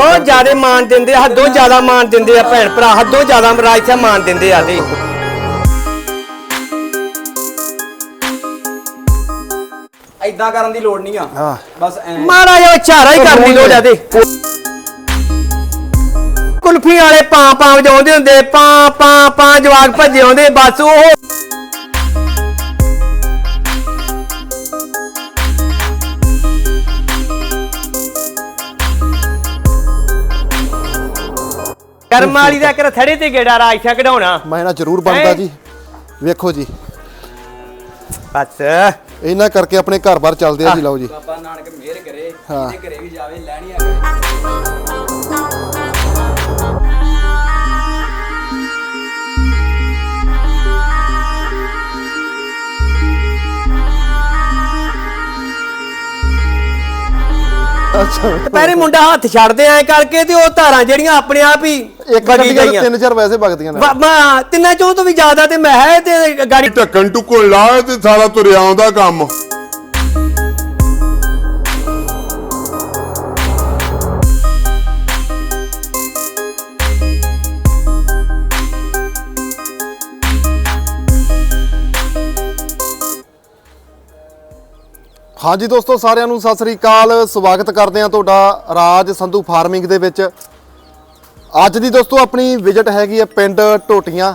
ਬਹੁਤ ਜ਼ਿਆਦਾ ਮਾਣ ਦਿੰਦੇ ਆ ਹੱਦੋਂ ਜ਼ਿਆਦਾ ਮਾਣ ਦਿੰਦੇ ਆ ਭੈਣ ਭਰਾ ਹੱਦੋਂ ਜ਼ਿਆਦਾ ਰਾਜਸਾ ਮਾਣ ਦਿੰਦੇ ਆ ਤੇ ਐਦਾਂ ਕਰਨ ਦੀ ਲੋੜ ਨਹੀਂ ਆ। ਹਾਂ। ਬਸ ਐ। ਮਾੜਾ ਜਿਹਾ ਇਸ਼ਾਰਾ ਹੀ ਕਰਨ ਦੀ ਲੋੜ ਆ ਤੇ ਕੁਲਫੀ ਵਾਲੇ ਪਾਂ ਪਾਂ ਵਜਾਉਂਦੇ ਹੁੰਦੇ ਪਾਂ ਪਾਂ ਪਾਂ ਜਵਾਕ ਭੱਜੇ ਆਉਂਦੇ ਬਸ ਉਹ ਕਰਮ ਵਾਲੀ ਦਾ ਕਰ ਥੜੇ ਤੇ ਗੇੜਾ ਰਾਜਸਾ ਕਢਾਉਣਾ। ਮੈਂ ਨਾ ਜ਼ਰੂਰ ਬਣਦਾ? ਜੀ। ਵੇਖੋ ਜੀ। ਬਸ। ਇਹਨਾਂ ਕਰਕੇ ਆਪਣੇ ਘਰ-ਬਾਰ ਚੱਲਦੇ ਆ ਜੀ ਲਓ ਜੀ। ਬਾਬਾ ਨਾਨਕ ਮਿਹਰ ਕਰੇ ਹਾਂ। ਜਿਹਦੇ ਘਰੇ ਵੀ ਜਾਵੇ ਲੈਣੀਆਂ ਕਰੇ। ਅੱਛਾ ਪਹਿਰੇ ਮੁੰਡਾ ਹੱਥ ਛੱਡਦੇ ਐ ਕਰਕੇ ਤੇ ਉਹ ਧਾਰਾਂ ਜਿਹੜੀਆਂ ਆਪਣੇ ਆਪ ਹੀ ਇੱਕ ਦੇ ਗਈਆਂ। ਤਿੰਨ ਚਾਰ ਵੈਸੇ ਵਗਦੀਆਂ ਨੇ। ਤਿੰਨਾਂ ਚੋਂ ਤੋਂ ਵੀ ਜ਼ਿਆਦਾ ਤੇ ਮੈਂ ਹੈ ਤੇ ਗਾੜੀ ਢੱਕਣ ਟੁੱਕਣ ਲਾ ਤੇ ਸਾਰਾ ਤੁਰਿਆ ਆਉਂਦਾ ਕੰਮ। ਹਾਂਜੀ ਦੋਸਤੋ, ਸਾਰਿਆਂ ਨੂੰ ਸਤਿ ਸ੍ਰੀ ਅਕਾਲ। ਸਵਾਗਤ ਕਰਦੇ ਹਾਂ ਤੁਹਾਡਾ ਰਾਜ ਸੰਧੂ ਫਾਰਮਿੰਗ ਦੇ ਵਿੱਚ। ਅੱਜ ਦੀ ਦੋਸਤੋ, ਆਪਣੀ ਵਿਜ਼ਿਟ ਹੈਗੀ ਹੈ ਪਿੰਡ ਟੋਟੀਆਂ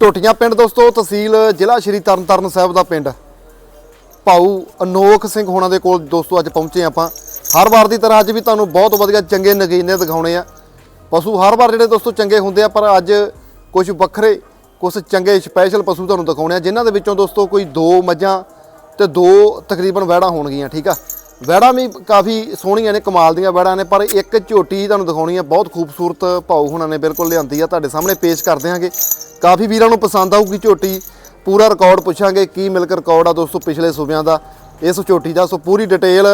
ਟੋਟੀਆਂ ਪਿੰਡ ਦੋਸਤੋ, ਤਹਿਸੀਲ ਜ਼ਿਲ੍ਹਾ ਸ਼੍ਰੀ ਤਰਨਤਾਰਨ ਸਾਹਿਬ ਦਾ ਪਿੰਡ। ਭਾਊ ਅਨੋਖ ਸਿੰਘ ਹੋਣਾ ਦੇ ਕੋਲ ਦੋਸਤੋ, ਅੱਜ ਪਹੁੰਚੇ ਹਾਂ ਆਪਾਂ। ਹਰ ਵਾਰ ਦੀ ਤਰ੍ਹਾਂ ਅੱਜ ਵੀ ਤੁਹਾਨੂੰ ਬਹੁਤ ਵਧੀਆ ਚੰਗੇ ਨਗੀਨੇ ਦਿਖਾਉਣੇ ਆ। ਪਸ਼ੂ ਹਰ ਵਾਰ ਜਿਹੜੇ ਦੋਸਤੋ ਚੰਗੇ ਹੁੰਦੇ ਆ, ਪਰ ਅੱਜ ਕੁਝ ਵੱਖਰੇ ਕੁਝ ਚੰਗੇ ਸਪੈਸ਼ਲ ਪਸ਼ੂ ਤੁਹਾਨੂੰ ਦਿਖਾਉਣੇ ਆ, ਜਿਨ੍ਹਾਂ ਦੇ ਵਿੱਚੋਂ ਦੋਸਤੋ ਕੋਈ ਦੋ ਮੱਝਾਂ ਤੇ ਦੋ ਤਕਰੀਬਨ ਵਹਿੜਾਂ ਹੋਣਗੀਆਂ, ਠੀਕ ਆ? ਵਹਿੜਾਂ ਵੀ ਕਾਫੀ ਸੋਹਣੀਆਂ ਨੇ, ਕਮਾਲ ਦੀਆਂ ਵਹਿੜਾਂ ਨੇ, ਪਰ ਇੱਕ ਝੋਟੀ ਤੁਹਾਨੂੰ ਦਿਖਾਉਣੀ ਆ, ਬਹੁਤ ਖੂਬਸੂਰਤ ਭਾਊ ਹੁਣਾਂ ਨੇ ਬਿਲਕੁਲ ਲਿਆਂਦੀ ਆ, ਤੁਹਾਡੇ ਸਾਹਮਣੇ ਪੇਸ਼ ਕਰ ਦਿਆਂਗੇ ਕਾਫੀ ਵੀਰਾਂ ਨੂੰ ਪਸੰਦ ਆਊਗੀ ਝੋਟੀ, ਪੂਰਾ ਰਿਕਾਰਡ ਪੁੱਛਾਂਗੇ ਕੀ ਮਿਲਕ ਰਿਕਾਰਡ ਆ ਦੋਸਤੋ ਪਿਛਲੇ ਸੂਬਿਆਂ ਦਾ, ਇਸ ਝੋਟੀ ਦਾ। ਸੋ ਪੂਰੀ ਡਿਟੇਲ